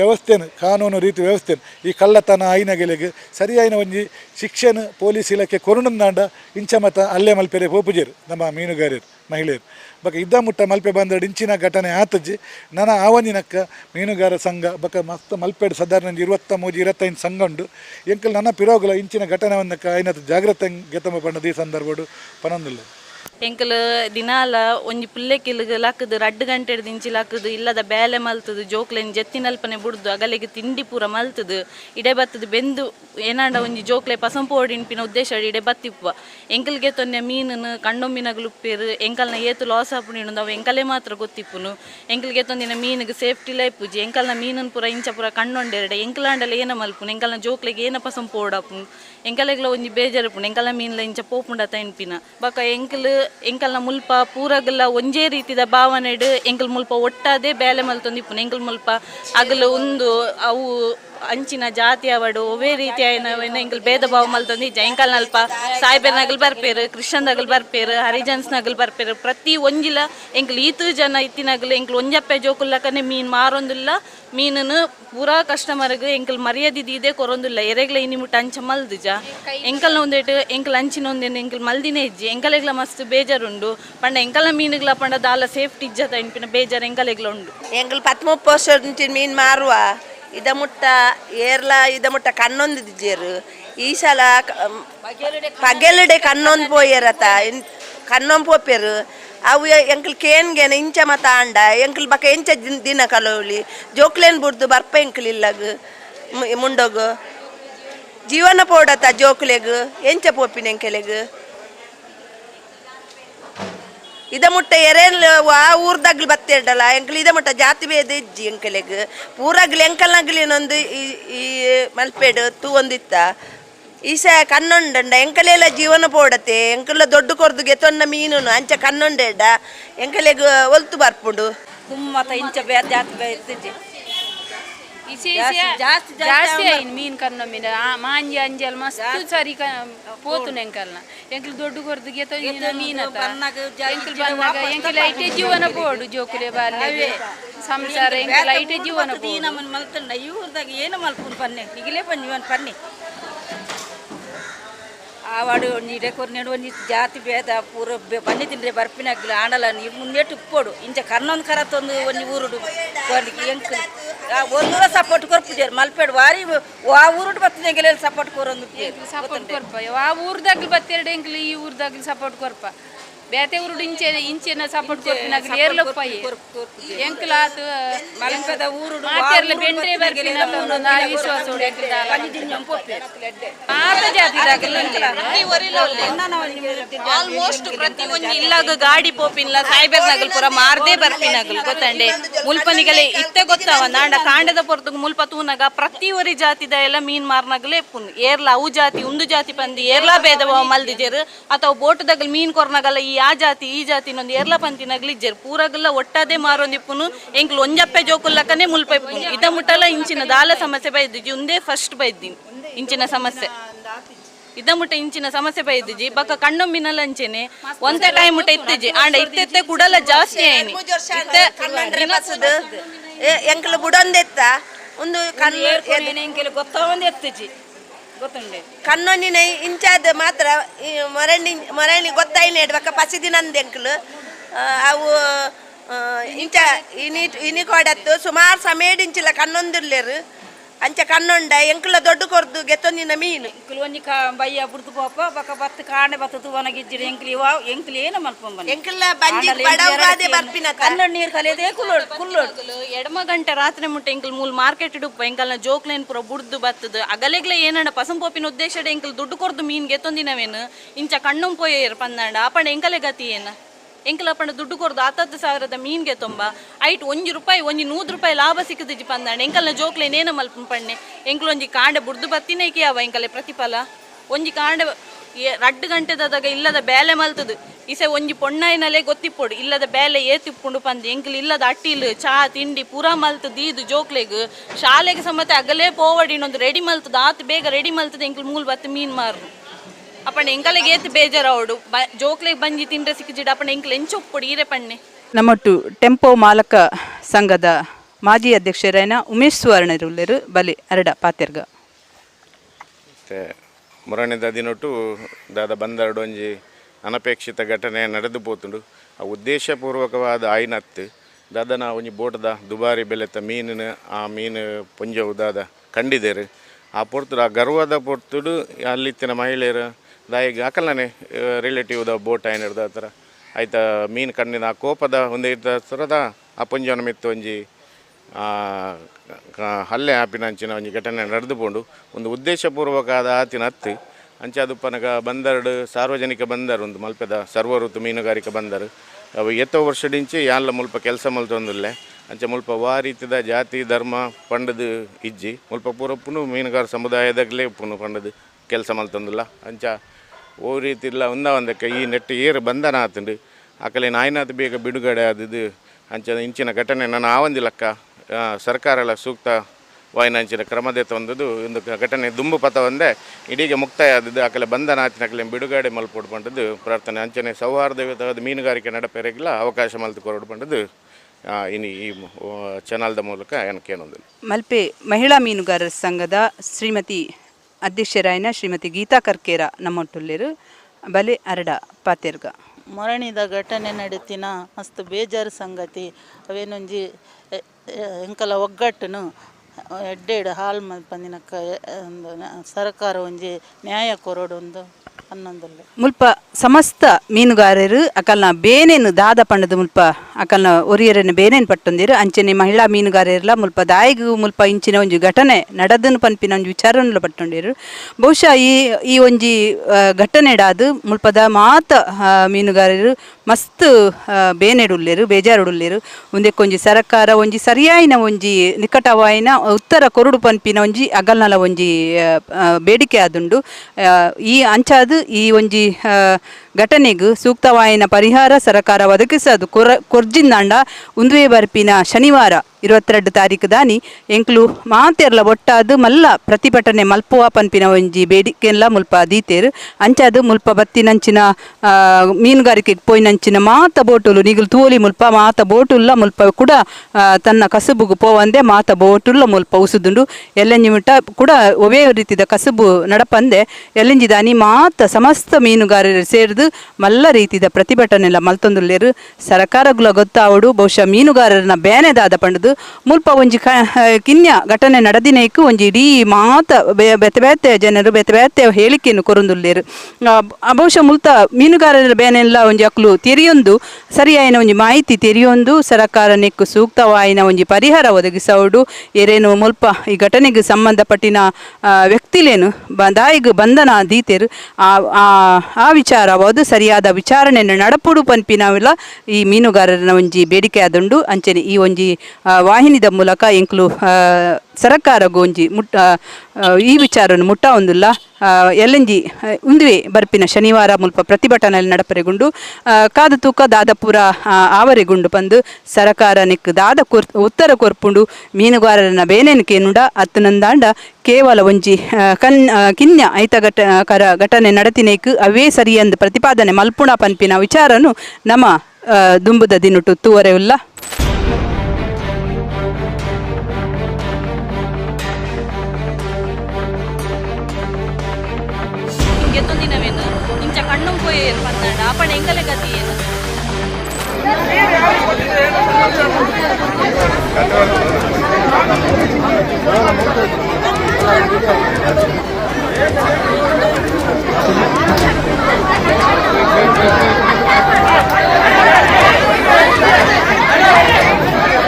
ವ್ಯವಸ್ಥೆನು, ಕಾನೂನು ರೀತಿ ವ್ಯವಸ್ಥೆನು, ಈ ಕಳ್ಳತನ ಐನಗೆಲೆಗೆ ಸರಿಯಾಯಿನ ಒಂಜಿ ಶಿಕ್ಷೆನು ಪೊಲೀಸ್ ಇಲಾಖೆ ಕೊರುಣಂದಾಂಡ ಇಂಚ ಮತ ಅಲ್ಲೇ ಮಲ್ಪೆರೆ ಪೋಪುಜೇರು ನಮ್ಮ ಮೀನುಗಾರರು ಮಹಿಳೆಯರು. ಬಕ ಇದ್ದ ಮುಟ್ಟ ಮಲ್ಪೆ ಬಂದ ಇಂಚಿನ ಘಟನೆ ಆತಜ್ಜಿ. ನನ್ನ ಆವನಿನಕ್ಕ ಮೀನುಗಾರ ಸಂಘ, ಬಕ ಮಸ್ತ್ ಮಲ್ಪೆಡ್ ಸಾಧಾರಣ ಇರುವತ್ತ ಮೂಜಿ ಇರತ್ತೈದು ಸಂಘ ಉಂಡು ಎಂಕಲ್ ನನ್ನ ಪಿರೋಗಲ ಇಂಚಿನ ಘಟನೆ ಒಂದಕ್ಕ ಐನತ್ ಜಾಗ್ರತೆ ಗೆತಮ ಪಂಡದ ಈ ಸಂದರ್ಭಡು ಪನೊಂದಿಲ್ಲ ಎಂಕಲ್, ದಿನಾಲ ಒಂಜಿ ಪುಲ್ಲೆಕಿಲ್ಗ್ ಲಾಕದು, ರಡ್ಡು ಗಂಟೆ ದಿಂಚಿ ಲಕ್ಕದು ಇಲ್ಲದ ಬೇಲೆ ಮಲ್ತದು, ಜೋಕ್ಲೆನ್ ಜತ್ತಿನಲ್ಪನೆ ಬುಡ್ದು, ಅಗಲೆಗ್ ತಿಂಡಿ ಪೂರ ಮಲ್ತದು ಇಡೆ ಬತ್ತದು ಬೆಂದು ಏನಾಂಡ ಒಂಜಿ ಜೋಕ್ಲೆ ಪಸಂಪೋಡಿನ್ಪಿನ ಉದ್ದೇಶ ಇಡೆ ಬತ್ತಿಪ್ಪ ಎಂಕಲ್ಗೆ ತೊನ್ನೆ ಮೀನನು ಕಣ್ಣೊಮ್ಮಿನಗಲು ಉಪ್ಪೇರು, ಎಂಕಲ್ನ ಏತು ಲಾಸ್ ಆಪುಣಿನು ಅವು ಎಂಕಲೆ ಮಾತ್ರ ಗೊತ್ತಿಪ್ಪುನು. ಎಂಕಲ್ಗೆ ತೊಂದಿನ ಮೀನಿಗೆ ಸೇಫ್ಟಿ ಲೈಪುಜಿ ಎಂಕಲ್ನ ಮೀನನ್ ಪೂರ ಇಂಚ ಪೂರ ಕಣ್ಣೊಂಡೆರಡೆ ಎಂಕಲಾಂಡಲ ಏನ ಮಲ್ಪುನು ಎಂಕಲ್ನ ಜೋಕ್ಲೆಗೆ ಏನ ಪಸಂ ಪೋಡಾಪುನು ಎಂಕಲೆಗ್ಲ ಒಂಜಿ ಬೇಜಾರುಪುನು ಎಂಕಲ್ನ ಮೀನ್ಲ ಇಂಚ ಪೋಪುಂಡ ತೈನ್ಪಿನ ಬಕ ಎಂಕಲ್ ಎಂಕಲ್ನ ಮುಲ್ಪ ಪೂರಗಲ್ಲ ಒಂಜೇ ರೀತಿದ ಭಾವನೆಡ್ ಎಂಕಲ್ ಮುಲ್ಪ ಒಟ್ಟಾದೆ ಬೇಲೆ ಮಲ್ತೊಂದಿಪ್ಪುನು. ಎಂಕಲ್ ಮುಲ್ಪ ಅಗಲ ಒಂದು ಅವು ಅಂಚಿನ ಜಾತಿ ಅವಡು, ಒವೇ ರೀತಿಯ ಎಂಕಲ್ ಭೇದ ಭಾವ ಮಲ್ತೊಂದಿ ಎಂಕಲ್ ನಲ್ಪ ಸಾಯಿಬೇರ್ ನಗಲ್ ಬರ್ಪೇರು ಕ್ರಿಶ್ಚನ್ ನಗಲ್ ಬರ್ಪೇರು, ಹರಿಜನ್ಸ್ ನಗಲ್ ಬರ್ಪೇರು, ಪ್ರತಿ ಒಂಜಿಲ ಎಂಕಲ್ ಈತು ಜನ ಇತ್ತಿನಗಲ್ ಎಂಕಲ್ ಒಂಜಪ್ಪೆ ಜೋಕುಲ್ಲಕನೆ ಮೀನ್ ಮಾರೊಂದಿಲ್ಲ ಮೀನನು ಪೂರಾ ಕಸ್ಟಮರ್ಗ್ ಎಂಕಲ್ ಇದೇ ಕೊರೊಂದಿಲ್ಲ, ಎರೆಗ್ಲ ಇನಿ ಮುಟ್ಟ ಅಂಚ ಮಲ್ದಿಜ. ಎಂಕಲ್ನ ಒಂದೇಟು, ಎಂಕಲ್ ಅಂಚಿನ ಒಂದೇನು ಎಂಕಲ್ ಮಲ್ದಿನೇ ಇಜ್ಜಿ, ಎಂಕಲೆಗ್ಲ ಮಸ್ತ್ ಬೇಜಾರುಂಡು, ಪಂಡ ಎಂಕಲ್ನ ಮೀನುಗ್ಲ ಪಂಡ ದಾಲ ಸೇಫ್ಟಿ ಇಜ್ಜತ ಇನ್ಪಿನ ಬೇಜಾರು ಎಂಕಲೆಗ್ಲ ಉಂಡು. ಎಂಕಲ್ ಮೀನ್ నుంచి ಮೀನು ಮಾರುವ? ಇದ ಮುಟ್ಟ, ಏರ್ಲ ಇದ ಮುಟ್ಟ ಕಣ್ಣೊಂದು ದಿಜ್ಜೇರು ಈ ಸಲ ಪಗೆಲಡೆ ಕಣ್ಣೊಂದು ಪೋಯರತ. ಕಣ್ಣೊಂದು ಪೋಪ್ಯರು ಅವು ಎಂಕಲ್ ಕೇನ್ಗೆನ ಇಂಚ ಮತ ಆಂಡ. ಎಂಕಲ್ ಬಕ ಎಂಚ ದಿನ- ಕಲೋಲಿ. ಜೋಕ್ಲೇನ್ ಬುಡ್ದು ಬರ್ಪ ಎಂಕಲ್ ಇಲ್ಲಗ್. ಮುಂಡೋಗು. ಜೀವನ ಪೋಡತ ಜೋಕ್ಲೆಗ್. ಎಂಚ ಪೋಪಿನ ಎಂಕೆಲೆಗ್. ಇದ ಮುಟ್ಟ ಎರೆಲ್ ಆ ಊರ್ದಾಗ್ಲಿ ಬತ್ತಿರ್ಡಲ್ಲ ಎಂಕಲ್ ಇದ ಮುಟ್ಟ ಜಾತಿ ಭೇದ ಇಜ್ಜಿ ಎಂಕಲೆಗ್. ಪೂರಾಗ್ಲಿ ಎಂಕಲ್ನಾಗ್ಲಿನೊಂದು ಈ ಈ ಮಲ್ಪೇಡು ತೂ ಒಂದಿತ್ತ. ಈಸ ಕಣ್ಣೊಂಡ ಎಂಕಲೆಲ್ಲ ಜೀವನ ಪೋಡತೆ ಎಂಕಲ್ಲ ದೊಡ್ಡ ಕೊರ್ದು ಗೆತೊನ್ನ ಮೀನು ಅಂಚ ಕಣ್ಣೊಂಡೆಡ ಎಂಕಲೆಗ್ ಒಲ್ತು ಬರ್ಪುಂಡು. ತುಂಬ ಇಂಚ ಜಾತಿ ಬೇರೆ ಜಾಸ್ತಿ ಜಾಸ್ತಿ ಆಯ್ತು ಮೀನು ಕನ್ನ ಮೀನು ಆ ಮಾಂಜಿ ಅಂಜಲ್ ಮಸ್ತ್ ಸರಿ ಕ ಪೋತು ಎಂಕಲ್ನ ಎಂಕಲ್ ದೊಡ್ಡ ಕೊರ್ದು ಗೆತ ಮೀನ ಎಂಕಲ್ ಬಂದಾಗ ಎಂಕಲ್ ಐಟೆ ಜೀವನ ಬೋಡು ಜೋಕುಲೆ ಬಾಲ್ಯ ಸಂಸಾರ ಎಂಕಲ್ ಐಟೆ ಜೀವನ ಬೋಡು ನಮ್ಮನ್ನು ಮಲ್ತಂಡ ಇವ್ರದಾಗ ಏನು ಮಲ್ಕೊಂಡು ಪನ್ನೆ? ಈಗಲೇ ಬನ್ನಿ ಇವನ್ ಪನ್ನಿ. ಆವಾಡು ನೀಡೆ ಕೊರ್ನೆಡು ಒಂಜಿ ಜಾತಿ ಭೇದ ಪೂರ ಬನ್ನಿ ತಿಂದ್ರೆ ಬರ್ಪಿನಾಗ್ಲ ಆಂಡಲ ನೀವು ಮುಂದೆ ಉಪ್ಪೋಡು ಇಂಚ ಕನ್ನೊಂದು ಕರತ್ತೊಂದು ಒಂಜಿ ಊರುಡು. ಕೊರ್ಲಿಕ್ಕೆ ಎಂಕ್ ಒಂದು ಸಪೋರ್ಟ್ ಕೊರ್ಪಿದ್ದೇರು ಮಲ್ಪೇಡ್ ವಾರಿ ಆ ಊರುಡು ಬರ್ತದೆ ಸಪೋರ್ಟ್ ಕೊರೊಂದು ಸಪೋರ್ಟ್ ಕೊರ್ಪ. ಆ ಊರ್ದಾಗ್ಲಿ ಬತ್ತೆರಡು ಈ ಊರ್ದಾಗ್ಲಿ ಸಪೋರ್ಟ್ ಕೊರ್ಪ. ಬೇತೆ ಊರುಡು ಇಂಚೆ ಇಂಚಿನ ಸಪೋರ್ಟ್ ಕೊರ್ಪಿನಾಗ್ಲಿ ಏರ್ಲಪ್ಪಯ್ಯ ಎಂಕ್ಲಾತ್ ಮಲಂಕದ ಊರು ಮಾತೆರ್ಲ ಬೆಂಡ್ರೆ ಬರ್ಪಿನ ವಿಶ್ವಾಸ ಮಾತ ಜಾತಿದಾಗಲ್ಲ ಆಲ್ಮೋಸ್ಟ್ ಪ್ರತಿ ಒಂಜಿ ಇಲ್ಲಾಗ ಗಾಡಿ ಪೋಪಿನ್ಲ ಸೈಬರ್ ನಗಲ್ ಪೂರ ಮಾರ್ದೇ ಬರ್ಪಿನಗಲ್ ಗೊತ್ತಂಡೆ? ಮುಲ್ಪನಿಗಲೆ ಇತ್ತೆ ಗೊತ್ತಾವ ನಾಂಡ ಕಾಂಡದ ಪೊರ್ತು ಮುಲ್ಪ ತೂನಗ ಪ್ರತಿ ಒರಿ ಜಾತಿದ ಎಲ್ಲ ಮೀನ್ ಮಾರ್ನಗಲೇ ಪುನ್. ಏರ್ಲ ಅವು ಜಾತಿ ಉಂದು ಜಾತಿ ಪಂದಿ ಏರ್ಲಾ ಭೇದ ಭಾವ ಮಲ್ದಿಜೆರ್. ಅಥವಾ ಬೋಟದಗಲ್ ಮೀನ್ ಕೊರ್ನಗಲ್ಲ ಈ ಆ ಜಾತಿ ಈ ಜಾತಿ ಒಂದು ಏರ್ಲ ಇಜ್ಜೆರ್ ಪೂರಗಲ್ಲ ಒಟ್ಟಾದೆ ಮಾರೊಂದಿಪ್ಪುನು ಎಂಕ್ಲು ಒಂಜಪ್ಪೆ ಜೋಕುಲ್ಲಕನೆ ಮುಲ್ಪ ಇಪ್ಪುನು ಇದ ಮುಟ್ಟಲ ಇಂಚಿನ ದಾಲ ಸಮಸ್ಯೆ ಬೈದಿಜಿ ಒಂದೇ ಫಸ್ಟ್ ಬೈದ್ದೀನಿ ಇಂಚಿನ ಸಮಸ್ಯೆ. ಇದ ಮುಟ್ಟ ಇಂಚಿನ ಸಮಸ್ಯೆ ಬೈದಿಜಿ ಬಕ್ಕ ಕಣ್ಣೊಮ್ಮಿನಲ್ಲ ಅಂಚೆನೆ ಒಂತೆ ಟೈಮ್ ಮುಟ್ಟ ಇತ್ತಿಜಿ ಆಂಡ ಇತ್ತೆ ಕುಡಲ ಜಾಸ್ತಿ ಆಯ್ನಿ. ಎಂಕ್ಲು ಬುಡೊಂದೆತ್ತ? ಒಂದು ಕಣ್ಣು ಎಂಕೆಲ್ಲ ಎತ್ತಿಜ್ಜಿ ಎತ್ತಜಿ ಗೊತ್ತುಂಡೆ. ಇಂಚಾದ ಮಾತ್ರ ಈ ಮರಣಿ ಮರಣಿ ಗೊತ್ತಾಯಿನ ಇಡ್ಬೇಕ ಪಸಿದಿನಂದು ಎಂಕಲು ಅವು ಇಂಚ ಇನಿ ಇನಿ ಕೊಡತ್ತು ಸುಮಾರು ಸಮೇಡಿಂಚಿಲ್ಲ ಕಣ್ಣೊಂದಿರ್ಲೇರು. ಅಂಚ ಕಣ್ಣುಂಡ ಎಂಕುಲ ದೊಡ್ಡ ಕೊರ್ದು ಗೆತ್ತೊಂದಿನ ಮೀನು. ಎಂಕುಲು ಒಂಜಿ ಕಾ ಬಯ್ಯ ಬುಡ್ದು ಪೋಪ ಬಕ ಬತ್ತ ಕಾಣೆ ಬತ್ತದು ಒಣಗಿದ್ದಿರಿ ಎಂಕಲ್ ಇವ ಎಂಕಲ್ ಏನು ಮಲ್ಪೊಂಬ ಎಂಕುಲ ಬಂಜಿ ಬಡವಾದೆ ಬರ್ಪಿನ ಕಣ್ಣು ನೀರು ಕಲಿಯದೆ ಕುಲ್ಲೋಡು ಕುಲ್ಲೋಡು. ಎಡಮ ಗಂಟೆ ರಾತ್ರಿ ಮುಟ್ಟ ಎಂಕಲ್ ಮೂಲ ಮಾರ್ಕೆಟ್ ಡುಪ್ಪ ಎಂಕಲ್ನ ಜೋಕ್ಲೇನ್ ಪುರ ಬುಡ್ದು ಬತ್ತದ. ಅಗಲೆಗ್ಲೆ ಏನಂಡ ಪಸಂ ಪೋಪಿನ ಉದ್ದೇಶ ಎಂಕಲ್ ದುಡ್ಡು ಕೊರ್ದು ಮೀನ್ ಗೆತ್ತೊಂದಿನವೇನು? ಇಂಚ ಕಣ್ಣು ಪೋಯೇರ್ ಪಂದಾಂಡ ಆಪಂಡ ಎಂಕಲೆ ಗತಿ ಏನ? ಎಂಕಲ್ ಪಂಡ ದುಡ್ಡು ಕೊರ್ದು ಹತ್ತತ್ತು ಸಾವಿರದ ಮೀನ್ಗೆ ತುಂಬ. ಐಟ್ ಒಂಜಿ ರೂಪಾಯಿ ಒಂಜಿ ನೂರು ರೂಪಾಯಿ ಲಾಭ ಸಿಕ್ಕದ ಪಂದಾಂಡ ಎಂಕಲ್ನ ಜೋಕ್ಲೆ ನೇನ ಮಲ್ಪ ಪಣ್ಣೆ. ಒಂಜಿ ಕಾಂಡ ಬುಡ್ದು ಬತ್ತಿನೇಕೆ ಅವ ಎಂಕಲೆ ಪ್ರತಿಫಲ? ಒಂಜಿ ಕಾಂಡ ರಡ್ಡು ಗಂಟೆದಾಗ ಇಲ್ಲದ ಬೇಲೆ ಮಲ್ತದು. ಇಸೆ ಒಂಜಿ ಪೊಣ್ಣಾಯಿನಲ್ಲೇ ಗೊತ್ತಿಪ್ಪೊಡು. ಇಲ್ಲದ ಬೇಲೆ ಏತಿಪ್ಪುಂಡು ಪಂದ್. ಎಂಕಲ್ ಇಲ್ಲದ ಅಟ್ಟಿಲ್, ಚಾ, ತಿಂಡಿ ಪೂರ ಮಲ್ತು ದೀದು ಜೋಕ್ಲೆಗ್. ಶಾಲೆಗೆ ಸಮತೆ ಅಗಲೇ ಪೋವಡಿ ಇನ್ನೊಂದು ರೆಡಿ ಮಲ್ತದ. ಆತ ಬೇಗ ರೆಡಿ ಮಲ್ತದ ಎಂಕಲ್ ಮೂಲ್ ಬತ್ತು ಮೀನ್ ಮಾರು ಅಪ್ಪಣ್ಣ ಎಂಕಲೆಗೆ ಏತ್ ಬೇಜಾರವಡು ಬ ಜೋಕ್ಲೆಗ್ ಬಂಜಿ ತಿಂಡ್ರೆ ಸಿಕ್ಕಿಜಿಡ ಅಪ್ಪಣ್ಣ ಎಂಕಲ್ ಎಂಚೊಪ್ಪುಡು ಈರೆ ಪಣ್ಣೆ. ನಮ್ಮೊಟ್ಟು ಟೆಂಪೋ ಮಾಲಕ ಸಂಘದ ಮಾಜಿ ಅಧ್ಯಕ್ಷರಾಯನ ಉಮೇಶ್ ಸುವರ್ಣರುಲ್ಲೆರು ಬಲಿ ಅರಡ ಪಾತೆರ್ಗ ಮೂರನೇದ ಮೊರನೆ ದಿನೊಟ್ಟು ದಾದ ಬಂದರಡು ಒಂಜಿ ಅನಪೇಕ್ಷಿತ ಘಟನೆ ನಡೆದು ಪೋತುಂಡು. ಆ ಉದ್ದೇಶಪೂರ್ವಕವಾದ ಆಯ್ನತ್ತು ನಾವು ಒಂಜಿ ಬೋಟದ ದುಬಾರಿ ಬೆಲೆತ ಮೀನಿನ ಆ ಮೀನು ಪುಂಜವು ದಾದ ಕಂಡಿದ್ದೇರು ಆ ಪೊರ್ತುಡು ಆ ಗರ್ವದ ಪೊರ್ತುಡು ಅಲ್ಲಿತ್ತಿನ ಮಹಿಳೆಯರು ದಾಯಿಗೆ ಅಕಲನೆ ರಿಲೇಟಿವ್ದ ಬೋಟ್ ಆಯ್ನಿಡ್ದ ಹತ್ರ ಆಯ್ತ, ಮೀನು ಕಣ್ಣಿನ ಆ ಕೋಪದ ಒಂದು ಇದ್ದ ಥರದ ಆ ಪುಂಜನ ಮಿತ್ತು ಒಂಜಿ ಹಲ್ಲೆ ಆಪಿನ ಹಲ್ಲೆ ಆಪಿನಂಚಿನ ಒಂಜಿ ಘಟನೆ ನಡೆದುಕೊಂಡು ಒಂದು ಒಂದು ಉದ್ದೇಶಪೂರ್ವಕವಾದ ಆತಿನ ಹತ್ತಿ ಅಂಚ ಅದುಪ್ಪನಗ ಬಂದರ್ಡು, ಸಾರ್ವಜನಿಕ ಬಂದರು, ಒಂದು ಮಲ್ಪದ ಸರ್ವಋತು ಮೀನುಗಾರಿಕೆ ಬಂದರು. ಅವು ಎತ್ತೋ ವರ್ಷದಿಂಚಿ ಯಾಲ್ಲ ಮುಲ್ಪ ಕೆಲಸ ಮಲ್ತೊಂದುಲ್ಲೆ ಅಂಚ ಮುಲ್ಪ ವಾ ರೀತಿದ ಜಾತಿ, ಧರ್ಮ, ಪಂಡದು ಇಜ್ಜಿ, ಮುಲ್ಪ ಪೂರಪ್ಪನು ಪುನು ಮೀನುಗಾರ ಸಮುದಾಯದಾಗಲೇ ಪುನಃ ಪಂಡದು ಕೆಲಸ ಮಲ್ತೊಂದಿಲ್ಲ. ಅಂಚ ಓ ರೀತಿ ಇಲ್ಲ ಒಂದ ಒಂದಕ್ಕೆ ಈ ನೆಟ್ಟು ಏರು ಬಂಧನ ಆತುಂಡು ಆಕಲೆ ನಾಯಿನಾಥ ಬೇಗ ಬಿಡುಗಡೆ ಆದದ್ದು ಅಂಚ ಇಂಚಿನ ಘಟನೆ. ನಾನು ಆವಂದಿಲ್ಲಕ್ಕ ಸರ್ಕಾರಲ ಸೂಕ್ತ ವಾಯಿನಂಚಿನ ಕ್ರಮದೇ ತಂದದ್ದು ಒಂದು ಘಟನೆ ದುಂಬು ಪಥ ಒಂದೇ ಇಡೀಗೆ ಮುಕ್ತಾಯ ಆದದ್ದು ಆಕಲೆ ಬಂಧನ ಆತಿನ ಆಕಲೆ ಬಿಡುಗಡೆ ಮಲ್ಪೊಡು ಪಂಡದ್ದು ಪ್ರಾರ್ಥನೆ ಅಂಚನೆ ಸೌಹಾರ್ದಯುತವಾದ ಮೀನುಗಾರಿಕೆ ನಡಪೆರೆಗಿಲ್ಲ ಅವಕಾಶ ಮಲ್ತು ಕೊರಡು ಪಂಡದ್ದು ಆ, ಇನ್ನು ಈ ಚಾನಲ್ದ ಮೂಲಕ ಏನಕ್ಕೇನೊಂದಿಲ್ಲ ಮಲ್ಪೆ ಮಹಿಳಾ ಮೀನುಗಾರರ ಸಂಘದ ಶ್ರೀಮತಿ ಅಧ್ಯಕ್ಷರಾಯನ ಶ್ರೀಮತಿ ಗೀತಾ ಕರ್ಕೇರ ನಮ್ಮೊಟ್ಟುಲ್ಲಿರು ಬಲಿ ಅರಡ ಪಾತೆರ್ಗ. ಮರಣಿದ ಘಟನೆ ನಡೀತಿನ ಮಸ್ತ್ ಬೇಜಾರು ಸಂಗತಿ ಅವೇನೊಂಜಿ ಎಂಕಲ ಒಗ್ಗಟ್ಟುನು ಎಡ್ಡೆಡು ಹಾಲ್ ಮಲ್ಪಂದಿನಕ್ಕ ಒಂದು ಸರ್ಕಾರ ಒಂಜಿ ನ್ಯಾಯ ಕೊರೊಡೊಂದು ಅನ್ನೊಂದುಲ್ಲೆ ಮುಲ್ಪ ಸಮಸ್ತ ಮೀನುಗಾರರು ಅಕಲ್ನ ಬೇನೇನು ದಾದ ಪಂಡದ ಮುಲ್ಪ ಅಕಲ್ನ ಒರಿಯರನ್ನು ಬೇನೇನು ಪಟ್ಟೊಂದಿರು, ಅಂಚನೆ ಮಹಿಳಾ ಮೀನುಗಾರರೆಲ್ಲ ಮುಲ್ಪ ದಾಯಿಗೂ ಮುಲ್ಪ ಇಂಚಿನ ಒಂಜಿ ಘಟನೆ ನಡೆದನ್ನು ಪನ್ಪಿನ ಒಂಜಿ ವಿಚಾರನ್ಲ ಪಟ್ಟೊಂಡಿರು. ಬಹುಶಃ ಈ ಈ ಒಂಜಿ ಘಟನೆ ಘಟನೆಡಾದು ಮುಲ್ಪದ ಮಾತ ಮೀನುಗಾರರು ಮಸ್ತ್ ಬೇನೆಡುಲ್ಲೆರು ಬೇಜಾರುಡುಲ್ಲೆರು ಒಂದಕ್ಕೊಂಜಿ ಸರಕಾರ ಒಂಜಿ ಸರಿಯಾಯಿನ ಒಂಜಿ ನಿಕಟವಾಯಿನ ಉತ್ತರ ಕೊರಡು ಪನ್ಪಿನ ಒಂಜಿ ಅಗಲ್ನಲ ಒಂಜಿ ಬೇಡಿಕೆ ಆದುಂಡು. ಈ ಅಂಚಾದು ಈ ಒಂಜಿ ಘಟನೆಗೂ ಸೂಕ್ತವಾಯಿನ ಪರಿಹಾರ ಸರಕಾರ ಒದಗಿಸದು. ಕೊರ ಕೊರ್ಜಿಂದಾಂಡ ಉಂದುವೆ ಬರ್ಪಿನ ಶನಿವಾರ ಇರುವತ್ತೆರಡು ತಾರೀಕು ದಾನಿ ಎಂಕ್ಲು ಮಾತೆರ್ಲ ಒಟ್ಟಾದು ಮಲ್ಲ ಪ್ರತಿಭಟನೆ ಮಲ್ಪುವ ಪನ್ಪಿನ ಒಂಜಿ ಬೇಡಿಕೆಲ್ಲ ಮುಲ್ಪ ದೀತೇರು. ಅಂಚಾದು ಮುಲ್ಪ ಬತ್ತಿನಂಚಿನ ಮೀನುಗಾರಿಕೆ ಮೀನುಗಾರಿಕೆಗೆ ಪೋಯಿನಂಚಿನ ಮಾತ ಬೋಟುಲು ನೀಗಲು ತೂಲಿ ಮುಲ್ಪ ಮಾತ ಬೋಟುಲ್ಲ ಮುಲ್ಪ ಕೂಡ ತನ್ನ ಕಸುಬುಗು ಪೋವಂದೆ ಮಾತ ಬೋಟುಲ್ಲ ಮುಲ್ಪ ಉಸುದುಂಡು. ಎಲ್ಲೆಂಜಿ ಮುಟ್ಟ ಕೂಡ ಒವೇ ರೀತಿದ ಕಸುಬು ನಡಪಂದೆ ಎಲ್ಲೆಂಜಿ ದಾನಿ ಮಾತ ಸಮಸ್ತ ಮೀನುಗಾರರು ಸೇರಿದು ಮಲ್ಲ ರೀತಿದ ಪ್ರತಿಭಟನೆಲ್ಲ ಮಲ್ತೊಂದುಲ್ಲೇರು. ಸರ್ಕಾರಗಳ ಗೊತ್ತಾವಡು ಬಹುಶಃ ಮೀನುಗಾರರನ್ನ ಬೇನೆದಾದ ಪಂಡದು ಮುಲ್ಪ ಒಂಜಿ ಕಿನ್ಯ ಘಟನೆ ನಡೆದಿನೇಕು ಒಂಜಿ ಇಡೀ ಮಾತ ಬೆತೆ ಬೇತೆ ಜನರು ಬೆತೆ ಬೇತೆ ಹೇಳಿಕೆಯನ್ನು ಕೊರೊಂದುಲ್ಲೇರು. ಬಹುಶಃ ಮುಲ್ತ ಮೀನುಗಾರರ ಬೇನೆಲ್ಲ ಒಂಜಿ ಅಕ್ಲು ತೆರಿಯೊಂದು, ಸರಿಯಾಯಿನ ಒಂಜಿ ಮಾಹಿತಿ ತೆರಿಯೊಂದು, ಸರಕಾರ ನೆಕ್ಕು ಸೂಕ್ತವಾಯಿನ ಒಂಜಿ ಪರಿಹಾರ ಒದಗಿಸೋಡು, ಏರೇನು ಮುಲ್ಪ ಈ ಘಟನೆಗೆ ಸಂಬಂಧಪಟ್ಟಿನ ವ್ಯಕ್ತಿಲೇನು ದಾಯಿಗೆ ಬಂಧನ ದೀತೆರು, ಆ ವಿಚಾರ ಅದು ಸರಿಯಾದ ವಿಚಾರಣೆಯನ್ನು ನಡಪುಡು ಪನ್ಪಿನವೆಲ್ಲ, ಈ ಮೀನುಗಾರರನ ಒಂಜಿ ಬೇಡಿಕೆ ಆದುಂಡು ಅಂಚನೆ ಈ ಒಂಜಿ ವಾಹಿನಿದ ಮೂಲಕ ಎಂಕ್ಲು ಸರಕಾರ ಗೋಂಜಿ ಮುಟ್ಟ ಈ ವಿಚಾರವನ್ನು ಮುಟ್ಟ ಒಂದುಲ್ಲ ಎಲ್ ಎನ್ ಜಿ ಉಂದುವೆ ಬರ್ಪಿನ ಶನಿವಾರ ಮುಲ್ಪ ಪ್ರತಿಭಟನೆಯಲ್ಲಿ ನಡಪರೆಗುಂಡು ಕಾದ ತೂಕ ದಾದಪುರ ಆವರೆಗೊಂಡು ಬಂದು ಸರಕಾರ ನಿಕ್ ದಾದ ಕೊರ್, ಉತ್ತರ ಕೊರ್ಪುಂಡು ಮೀನುಗಾರರನ್ನ ಬೇನೇನು ಕೇನುಂಡ ಅತ್ತನಂದಾಂಡ ಕೇವಲ ಒಂಜಿ ಕನ್ ಕಿನ್ಯ ಐತ ಘಟ ಕರ, ಘಟನೆ ನಡತಿನೇಕ್ ಅವೇ ಸರಿಯಂದು ಪ್ರತಿಪಾದನೆ ಮಲ್ಪುಣ ಪನ್ಪಿನ ವಿಚಾರನು ನಮ್ಮ ದುಂಬುದ ದಿನುಟು ತೂವರೆ ಉಲ್ಲ आपण ಹೆಂಗಲೆ ಗತಿ ಏನು Thank